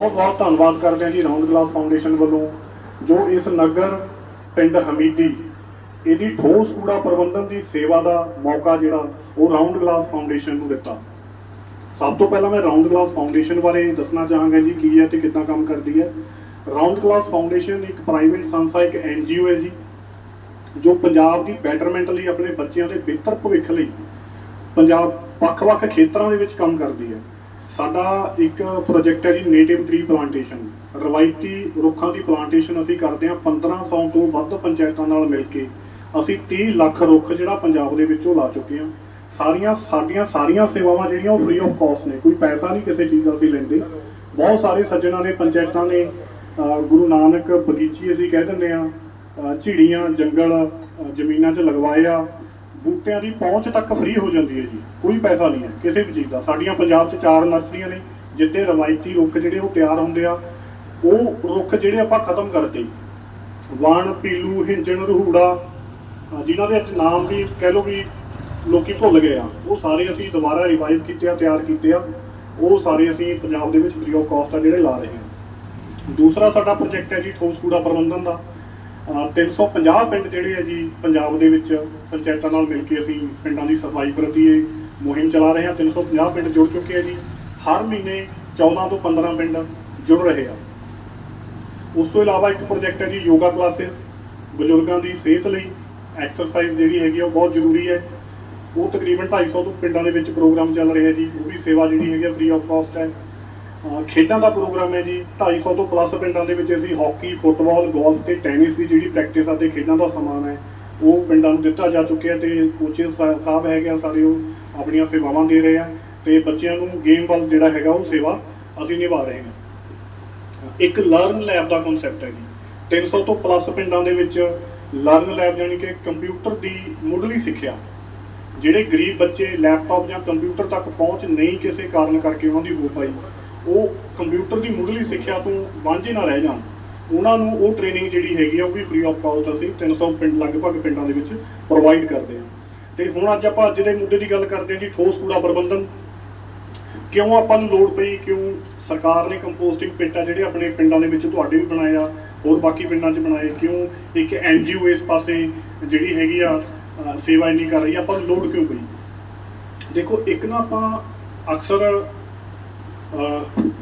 ਬਹੁਤ ਬਹੁਤ ਧੰਨਵਾਦ ਕਰਦੇ ਹਾਂ ਜੀ ਰਾਉਂਡ ਗਲਾਸ ਫਾਊਂਡੇਸ਼ਨ ਵੱਲੋਂ, ਜੋ ਇਸ ਨਗਰ ਪਿੰਡ ਹਮੀਦੀ, ਇਹਦੀ ਠੋਸ ਕੂੜਾ ਪ੍ਰਬੰਧਨ ਦੀ ਸੇਵਾ ਦਾ ਮੌਕਾ ਜਿਹੜਾ, ਉਹ ਰਾਉਂਡ ਗਲਾਸ ਫਾਊਂਡੇਸ਼ਨ ਨੂੰ ਦਿੱਤਾ। ਸਭ ਤੋਂ ਪਹਿਲਾਂ ਮੈਂ ਰਾਉਂਡ ਗਲਾਸ ਫਾਊਂਡੇਸ਼ਨ ਬਾਰੇ ਦੱਸਣਾ ਚਾਹਾਂਗਾ ਜੀ, ਕੀ ਹੈ ਤੇ ਕਿੱਦਾਂ ਕੰਮ ਕਰਦੀ ਹੈ। ਰਾਉਂਡ ਗਲਾਸ ਫਾਊਂਡੇਸ਼ਨ ਇੱਕ ਪ੍ਰਾਈਵੇਟ ਸੰਸਥਾ, ਇੱਕ ਐਨਜੀਓ ਹੈ ਜੀ, ਜੋ ਪੰਜਾਬ ਦੀ ਬੈਟਰਮੈਂਟ ਲਈ ਆਪਣੇ ਬੱਚਿਆਂ ਦੇ ਬਿਹਤਰ ਭਵਿੱਖ ਲਈ ਪੰਜਾਬ ਵੱਖ-ਵੱਖ ਖੇਤਰਾਂ ਦੇ ਵਿੱਚ ਕੰਮ ਕਰਦੀ ਹੈ। ਸਾਡਾ ਇੱਕ ਪ੍ਰੋਜੈਕਟ ਹੈ ਜੀ ਨੇਟਿਵ ਟ੍ਰੀ ਪਲਾਂਟੇਸ਼ਨ ਰਵਾਇਤੀ ਰੁੱਖਾਂ ਦੀ ਪਲਾਂਟੇਸ਼ਨ ਅਸੀਂ ਕਰਦੇ ਹਾਂ 1500 ਤੋਂ ਵੱਧ ਪੰਚਾਇਤਾਂ ਨਾਲ ਮਿਲ ਕੇ। ਅਸੀਂ 30 ਲੱਖ ਰੁੱਖ ਜਿਹੜਾ ਪੰਜਾਬ ਦੇ ਵਿੱਚੋਂ ਲਾ ਚੁੱਕੇ ਹਾਂ। ਸਾਰੀਆਂ ਸਾਡੀਆਂ ਸਾਰੀਆਂ ਸੇਵਾਵਾਂ ਜਿਹੜੀਆਂ ਉਹ ਫ੍ਰੀ ਆਫ ਕਾਸਟ ਨੇ। ਕੋਈ ਪੈਸਾ ਨਹੀਂ ਕਿਸੇ ਚੀਜ਼ ਦਾ ਅਸੀਂ ਲੈਂਦੇ। ਬਹੁਤ ਸਾਰੇ ਸੱਜਣਾ ਨੇ, ਪੰਚਾਇਤਾਂ ਨੇ ਗੁਰੂ ਨਾਨਕ ਬਗੀਚੀ ਅਸੀਂ ਕਹਿ ਦਿੰਦੇ ਆ ਝਿੜੀਆਂ, ਜੰਗਲ ਜ਼ਮੀਨਾਂ 'ਚ ਲਗਵਾਏ ਆ। ਬੂਟਿਆਂ ਦੀ ਪਹੁੰਚ ਤੱਕ ਫ੍ਰੀ ਹੋ ਜਾਂਦੀ ਹੈ ਜੀ, ਕੋਈ ਪੈਸਾ ਨਹੀਂ ਹੈ, ਕਿਸੇ ਵੀ ਚੀਜ਼ ਦਾ। ਸਾਡੀਆਂ ਪੰਜਾਬ 'ਚ ਚਾਰ ਨਰਸਰੀਆਂ ਨੇ, ਜਿੱਥੇ ਰਵਾਇਤੀ ਰੁੱਖ ਜਿਹੜੇ ਉਹ ਤਿਆਰ ਹੁੰਦੇ ਆ, ਉਹ ਰੁੱਖ ਜਿਹੜੇ ਆਪਾਂ ਖਤਮ ਕਰਤੇ ਵਣ, ਪੀਲੂ, ਹਿੰਜਣ ਰਹੂੜਾ ਅਹ ਜਿਨ੍ਹਾਂ ਦੇ ਅੱਜ ਨਾਮ ਵੀ ਕਹਿ ਲਓ ਵੀ ਲੋਕੀ ਭੁੱਲ ਗਏ ਆ, ਉਹ ਸਾਰੇ ਅਸੀਂ ਦੁਬਾਰਾ ਰਿਵਾਈਵ ਕੀਤੇ ਆ, ਤਿਆਰ ਕੀਤੇ ਆ। ਉਹ ਸਾਰੇ ਅਸੀਂ ਪੰਜਾਬ ਦੇ ਵਿੱਚ ਫ੍ਰੀ ਆਫ ਕਾਸਟ ਆ ਜਿਹੜੇ ਲਾ ਰਹੇ ਹਾਂ ਦੂਸਰਾ ਸਾਡਾ ਪ੍ਰੋਜੈਕਟ ਹੈ ਜੀ ਠੋਸ ਕੂੜਾ ਪ੍ਰਬੰਧਨ ਦਾ। 350 ਪਿੰਡ ਜਿਹੜੇ ਆ ਜੀ ਪੰਜਾਬ ਦੇ ਵਿੱਚ ਪੰਚਾਇਤਾਂ ਨਾਲ ਮਿਲ ਕੇ ਅਸੀਂ ਪਿੰਡਾਂ ਦੀ ਸਫ਼ਾਈ ਪ੍ਰਤੀ ਇਹ ਮੁਹਿੰਮ ਚਲਾ ਰਹੇ ਹਾਂ। 350 ਪਿੰਡ ਜੁੜ ਚੁੱਕੇ ਆ ਜੀ। ਹਰ ਮਹੀਨੇ 14 ਤੋਂ 15 ਪਿੰਡ ਜੁੜ ਰਹੇ ਆ। ਉਸ ਤੋਂ ਇਲਾਵਾ ਇੱਕ ਪ੍ਰੋਜੈਕਟ ਹੈ ਜੀ ਯੋਗਾ ਕਲਾਸਿਸ। ਬਜ਼ੁਰਗਾਂ ਦੀ ਸਿਹਤ ਲਈ ਐਕਸਰਸਾਈਜ਼ ਜਿਹੜੀ ਹੈਗੀ ਆ ਉਹ ਬਹੁਤ ਜ਼ਰੂਰੀ ਹੈ। ਉਹ ਤਕਰੀਬਨ 250 ਤੋਂ ਪਿੰਡਾਂ ਦੇ ਵਿੱਚ ਪ੍ਰੋਗਰਾਮ ਚੱਲ ਰਿਹਾ ਜੀ। ਉਹ ਵੀ ਸੇਵਾ ਜਿਹੜੀ ਹੈਗੀ ਆ ਫ੍ਰੀ ਆਫ ਕਾਸਟ ਹੈ। ਖੇਡਾਂ ਦਾ ਪ੍ਰੋਗਰਾਮ ਹੈ ਜੀ। 250 ਤੋਂ ਪਲੱਸ ਪਿੰਡਾਂ ਦੇ ਵਿੱਚ ਅਸੀਂ ਹਾਕੀ, ਫੁੱਟਬਾਲ, ਗੋਲਫ ਤੇ ਟੈਨਿਸ ਦੀ ਜਿਹੜੀ ਪ੍ਰੈਕਟਿਸ ਆ ਤੇ ਖੇਡਾਂ ਦਾ ਸਮਾਨ ਹੈ, ਉਹ ਪਿੰਡਾਂ ਨੂੰ ਦਿੱਤਾ ਜਾ ਚੁੱਕਿਆ ਤੇ ਕੋਚਿਸ ਸਾਹਿਬ ਹੈਗੇ ਆ ਸਾਰੇ ਉਹ ਆਪਣੀਆਂ ਸੇਵਾਵਾਂ ਦੇ ਰਹੇ ਆ ਤੇ ਬੱਚਿਆਂ ਨੂੰ ਗੇਮ ਵੱਲ ਜਿਹੜਾ ਹੈਗਾ ਉਹ ਸੇਵਾ ਅਸੀਂ ਨਿਭਾ ਰਹੇ ਹਾਂ। ਇੱਕ ਲਰਨ ਲੈਬ ਦਾ ਕਨਸੈਪਟ ਹੈ ਜੀ। 300 ਤੋਂ ਪਲੱਸ ਪਿੰਡਾਂ ਦੇ ਵਿੱਚ ਲਰਨ ਲੈਬ ਯਾਨੀ ਕਿ ਕੰਪਿਊਟਰ ਦੀ ਮੁੱਢਲੀ ਸਿੱਖਿਆ, ਜਿਹੜੇ ਗਰੀਬ ਬੱਚੇ ਲੈਪਟਾਪ ਜਾਂ ਕੰਪਿਊਟਰ ਤੱਕ ਪਹੁੰਚ ਨਹੀਂ ਕਿਸੇ ਕਾਰਨ ਕਰਕੇ ਉਹਨਾਂ ਦੀ ਹੋ ਪਾਈ। ਉਹ ਕੰਪਿਊਟਰ ਦੀ ਮੁੱਢਲੀ ਸਿੱਖਿਆ ਤੋਂ ਵਾਂਝੇ ਨਾ ਰਹਿ ਜਾਣ। ਉਹਨਾਂ ਨੂੰ ਉਹ ਟ੍ਰੇਨਿੰਗ ਜਿਹੜੀ ਹੈਗੀ ਆ, ਉਹ ਵੀ ਫ੍ਰੀ ਆਫ ਕਾਸਟ ਅਸੀਂ 300 ਪਿੰਡ, ਲਗਭਗ ਪਿੰਡਾਂ ਦੇ ਵਿੱਚ ਪ੍ਰੋਵਾਈਡ ਕਰਦੇ ਹਾਂ। ਤੇ ਹੁਣ ਅੱਜ ਆਪਾਂ ਅੱਜ ਦੇ ਮੁੱਦੇ ਦੀ ਗੱਲ ਕਰਦੇ ਹਾਂ ਜੀ, ਠੋਸ ਕੂੜਾ ਪ੍ਰਬੰਧਨ। ਕਿਉਂ ਆਪਾਂ ਨੂੰ ਲੋੜ ਪਈ? ਕਿਉਂ ਸਰਕਾਰ ਨੇ ਕੰਪੋਸਟਿੰਗ ਪਿੱਟ ਆ ਜਿਹੜੇ ਆਪਣੇ ਪਿੰਡਾਂ ਦੇ ਵਿੱਚ ਤੁਹਾਡੇ ਵੀ ਬਣਾਏ ਆ, ਹੋਰ ਬਾਕੀ ਪਿੰਡਾਂ 'ਚ ਬਣਾਏ। ਕਿਉਂ ਇੱਕ ਐਨਜੀਓ ਇਸ ਪਾਸੇ ਜਿਹੜੀ ਹੈਗੀ ਆ ਸੇਵਾ ਇੰਨੀ ਕਰ ਰਹੀ ਆ, ਆਪਾਂ ਨੂੰ ਲੋੜ ਕਿਉਂ ਪਈ? ਦੇਖੋ, ਇੱਕ ਨਾ ਆਪਾਂ ਅਕਸਰ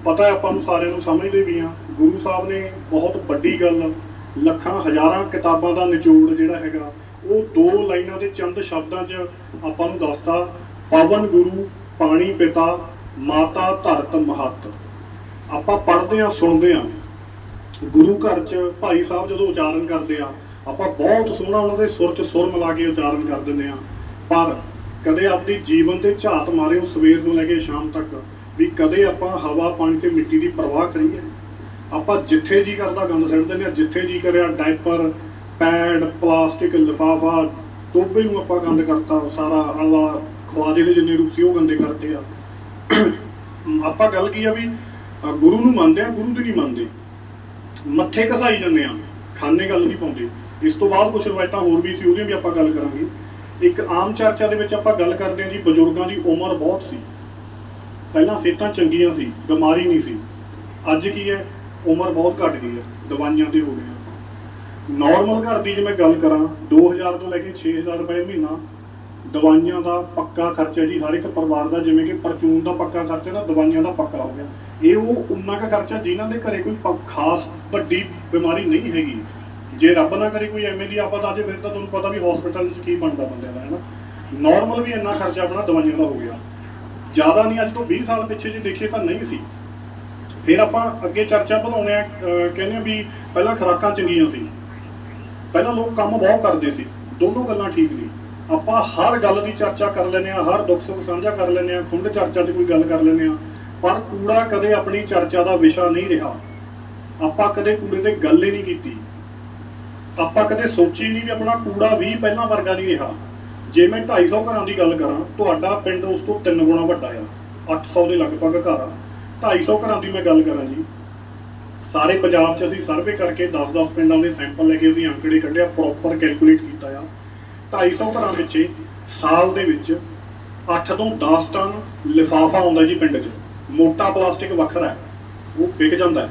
ਪਤਾ ਆਪਾਂ ਨੂੰ ਸਾਰਿਆਂ ਨੂੰ ਸਮਝਦੇ ਵੀ ਆ, ਗੁਰੂ ਸਾਹਿਬ ਨੇ ਬਹੁਤ ਵੱਡੀ ਗੱਲ, ਲੱਖਾਂ, ਹਜ਼ਾਰਾਂ ਕਿਤਾਬਾਂ ਦਾ ਨਿਚੋੜ ਜਿਹੜਾ ਹੈਗਾ, ਉਹ ਦੋ ਲਾਈਨਾਂ ਦੇ ਚੰਦ ਸ਼ਬਦਾਂ 'ਚ ਆਪਾਂ ਨੂੰ ਦੱਸਤਾ, ਪਵਨ ਗੁਰੂ, ਪਾਣੀ ਪਿਤਾ, ਮਾਤਾ ਧਰਤ ਮਹੱਤ। ਆਪਾਂ ਪੜ੍ਹਦੇ ਆ ਸੁਣਦੇ ਆ ਗੁਰੂ ਘਰ 'ਚ ਭਾਈ ਸਾਹਿਬ ਜਦੋਂ ਉਚਾਰਨ ਕਰਦੇ ਆ, ਆਪਾਂ ਬਹੁਤ ਸੋਹਣਾ ਉਹਨਾਂ ਦੇ ਸੁਰ 'ਚ ਸੁਰ ਮਿਲਾ ਕੇ ਉਚਾਰਨ ਕਰ ਦਿੰਦੇ ਆ ਪਰ ਕਦੇ ਆਪਣੀ ਜੀਵਨ ਤੇ ਝਾਤ ਮਾਰਿਓ ਸਵੇਰ ਨੂੰ ਲੈ ਕੇ ਸ਼ਾਮ ਤੱਕ। ਵੀ ਕਦੇ ਆਪਾਂ ਹਵਾ, ਪਾਣੀ ਤੇ ਮਿੱਟੀ ਦੀ ਪਰਵਾਹ ਕਰੀਏ ਆਪਾਂ ਜਿੱਥੇ ਜੀ ਕਰਦਾ ਗੰਦ ਸਿੱਟ ਦਿੰਦੇ ਆ ਜਿੱਥੇ ਜੀ ਕਰਿਆ ਡਾਈਪਰ ਪੈਡ, ਪਲਾਸਟਿਕ, ਲਿਫਾਫਾ, ਟੋਬੇ ਨੂੰ ਆਪਾਂ ਗੰਦ ਕਰਤਾ, ਸਾਰਾ ਹਲਵਾ ਖਵਾਜੇ ਦੇ ਜਿੰਨੇ ਰੂਪ ਸੀ ਉਹ ਗੰਦੇ ਕਰਦੇ ਆ। ਆਪਾਂ ਗੱਲ ਕੀ ਆ ਵੀ ਗੁਰੂ ਨੂੰ ਮੰਨਦੇ ਆ ਗੁਰੂ ਦੀ ਨਹੀਂ ਮੰਨਦੇ। ਮੱਥੇ ਘਸਾਈ ਜਾਂਦੇ ਆ ਖਾਨੇ ਗੱਲ ਨਹੀਂ ਪਾਉਂਦੇ। ਇਸ ਤੋਂ ਬਾਅਦ ਕੁਝ ਰਵਾਇਤਾਂ ਹੋਰ ਵੀ ਸੀ, ਉਹਦੀਆਂ ਵੀ ਆਪਾਂ ਗੱਲ ਕਰਾਂਗੇ। ਇੱਕ ਆਮ ਚਰਚਾ ਦੇ ਵਿੱਚ ਆਪਾਂ ਗੱਲ ਕਰਦੇ ਹਾਂ ਜੀ, ਬਜ਼ੁਰਗਾਂ ਦੀ ਉਮਰ ਬਹੁਤ ਸੀ। ਪਹਿਲਾਂ ਸਿਹਤਾਂ ਚੰਗੀਆਂ ਸੀ, ਬਿਮਾਰੀ ਨਹੀਂ ਸੀ। ਅੱਜ ਕੀ ਹੈ? ਉਮਰ ਬਹੁਤ ਘਟ ਗਈ ਹੈ, ਦਵਾਈਆਂ ਤੇ ਹੋ ਗਏ। ਆਪਾਂ ਨਾਰਮਲ ਘਰ ਦੀ ਜੇ ਮੈਂ ਗੱਲ ਕਰਾਂ 2000 ਤੋਂ ਲੈ ਕੇ 6000 ਰੁਪਏ ਮਹੀਨਾ, ਦਵਾਈਆਂ ਦਾ ਪੱਕਾ ਖਰਚਾ ਜੀ, ਹਰ ਇੱਕ ਪਰਿਵਾਰ ਦਾ, ਜਿਵੇਂ ਕਿ ਪਰਚੂਨ ਦਾ ਪੱਕਾ ਖਰਚਾ ਨਾ, ਦਵਾਈਆਂ ਦਾ ਪੱਕਾ ਹੋ ਗਿਆ। ਇਹ ਉਹ ਉਨਾ ਕੁ ਖਰਚਾ ਜਿਨ੍ਹਾਂ ਦੇ ਘਰੇ ਕੋਈ ਖਾਸ ਵੱਡੀ ਬਿਮਾਰੀ ਨਹੀਂ ਹੈਗੀ। ਜੇ ਰੱਬ ਨਾ ਕਰੇ ਕੋਈ ਐਵੇਂ ਦੀ ਆਫਤ ਆ ਜੇ ਫਿਰ ਤਾਂ ਤੁਹਾਨੂੰ ਪਤਾ ਵੀ ਹਸਪੀਟਲ 'ਚ ਕੀ ਬਣਦਾ ਬੰਦੇ ਦਾ, ਹੈ ਨਾ? ਨਾਰਮਲ ਵੀ ਇੰਨਾ ਖਰਚਾ ਆਪਣਾ ਦਵਾਈਆਂ ਦਾ ਹੋ ਗਿਆ। ਜ਼ਿਆਦਾ ਨਹੀਂ, ਅੱਜ ਤੋਂ 20 ਸਾਲ ਪਿੱਛੇ ਜੇ ਦੇਖੀਏ ਤਾਂ ਨਹੀਂ ਸੀ। ਫਿਰ ਆਪਾਂ ਅੱਗੇ ਚਰਚਾ ਵਧਾਉਣੇ ਆ ਕਹਿੰਦੇ ਆ ਵੀ ਪਹਿਲਾਂ ਖੁਰਾਕਾਂ ਚੰਗੀਆਂ ਸੀ। ਪਹਿਲਾਂ ਲੋਕ ਕੰਮ ਬਹੁਤ ਕਰਦੇ ਸੀ, ਦੋਨੋਂ ਗੱਲਾਂ ਠੀਕ ਨਹੀਂ ਆਪਾਂ ਹਰ ਗੱਲ ਦੀ ਚਰਚਾ ਕਰ ਲੈਂਦੇ ਆ, ਹਰ ਦੁੱਖ ਸੁੱਖ ਸਾਂਝਾ ਕਰ ਲੈਂਦੇ ਆ, ਖੁੰਡ ਚਰਚਾ 'ਚ ਕੋਈ ਗੱਲ ਕਰ ਲੈਂਦੇ ਆ, ਪਰ ਕੂੜਾ ਕਦੇ ਆਪਣੀ ਚਰਚਾ ਦਾ ਵਿਸ਼ਾ ਨਹੀਂ ਰਿਹਾ। ਆਪਾਂ ਕਦੇ ਕੂੜੇ ਤੇ ਗੱਲ ਹੀ ਨਹੀਂ ਕੀਤੀ। ਆਪਾਂ ਕਦੇ ਸੋਚੀ ਨਹੀਂ ਵੀ ਆਪਣਾ ਕੂੜਾ ਵੀ ਪਹਿਲਾਂ ਵਰਗਾ ਨਹੀਂ ਰਿਹਾ। ਜੇ ਮੈਂ 250 ਘਰਾਂ ਦੀ ਗੱਲ ਕਰਾਂ, ਤੁਹਾਡਾ ਪਿੰਡ ਉਸ ਤੋਂ ਤਿੰਨ ਗੁਣਾ ਵੱਡਾ ਆ 800 ਦੇ ਲਗਭਗ ਘਰ ਆ। 250 ਘਰਾਂ ਦੀ ਮੈਂ ਗੱਲ ਕਰਾਂ ਜੀ। ਸਾਰੇ ਪੰਜਾਬ 'ਚ ਅਸੀਂ ਸਰਵੇ ਕਰਕੇ 10-10 ਪਿੰਡਾਂ ਦੇ ਸੈਂਪਲ ਲੈ ਕੇ ਅਸੀਂ ਅੰਕੜੇ ਕੱਢਿਆ ਪ੍ਰੋਪਰ ਕੈਲਕੂਲੇਟ ਕੀਤਾ ਆ। 250 ਘਰਾਂ ਵਿੱਚ ਸਾਲ ਦੇ ਵਿੱਚ 8 ਤੋਂ 10 ਟਨ ਲਿਫਾਫਾ ਆਉਂਦਾ ਜੀ ਪਿੰਡ 'ਚ। ਮੋਟਾ ਪਲਾਸਟਿਕ ਵੱਖਰਾ ਹੈ, ਉਹ ਵਿਕ ਜਾਂਦਾ ਹੈ।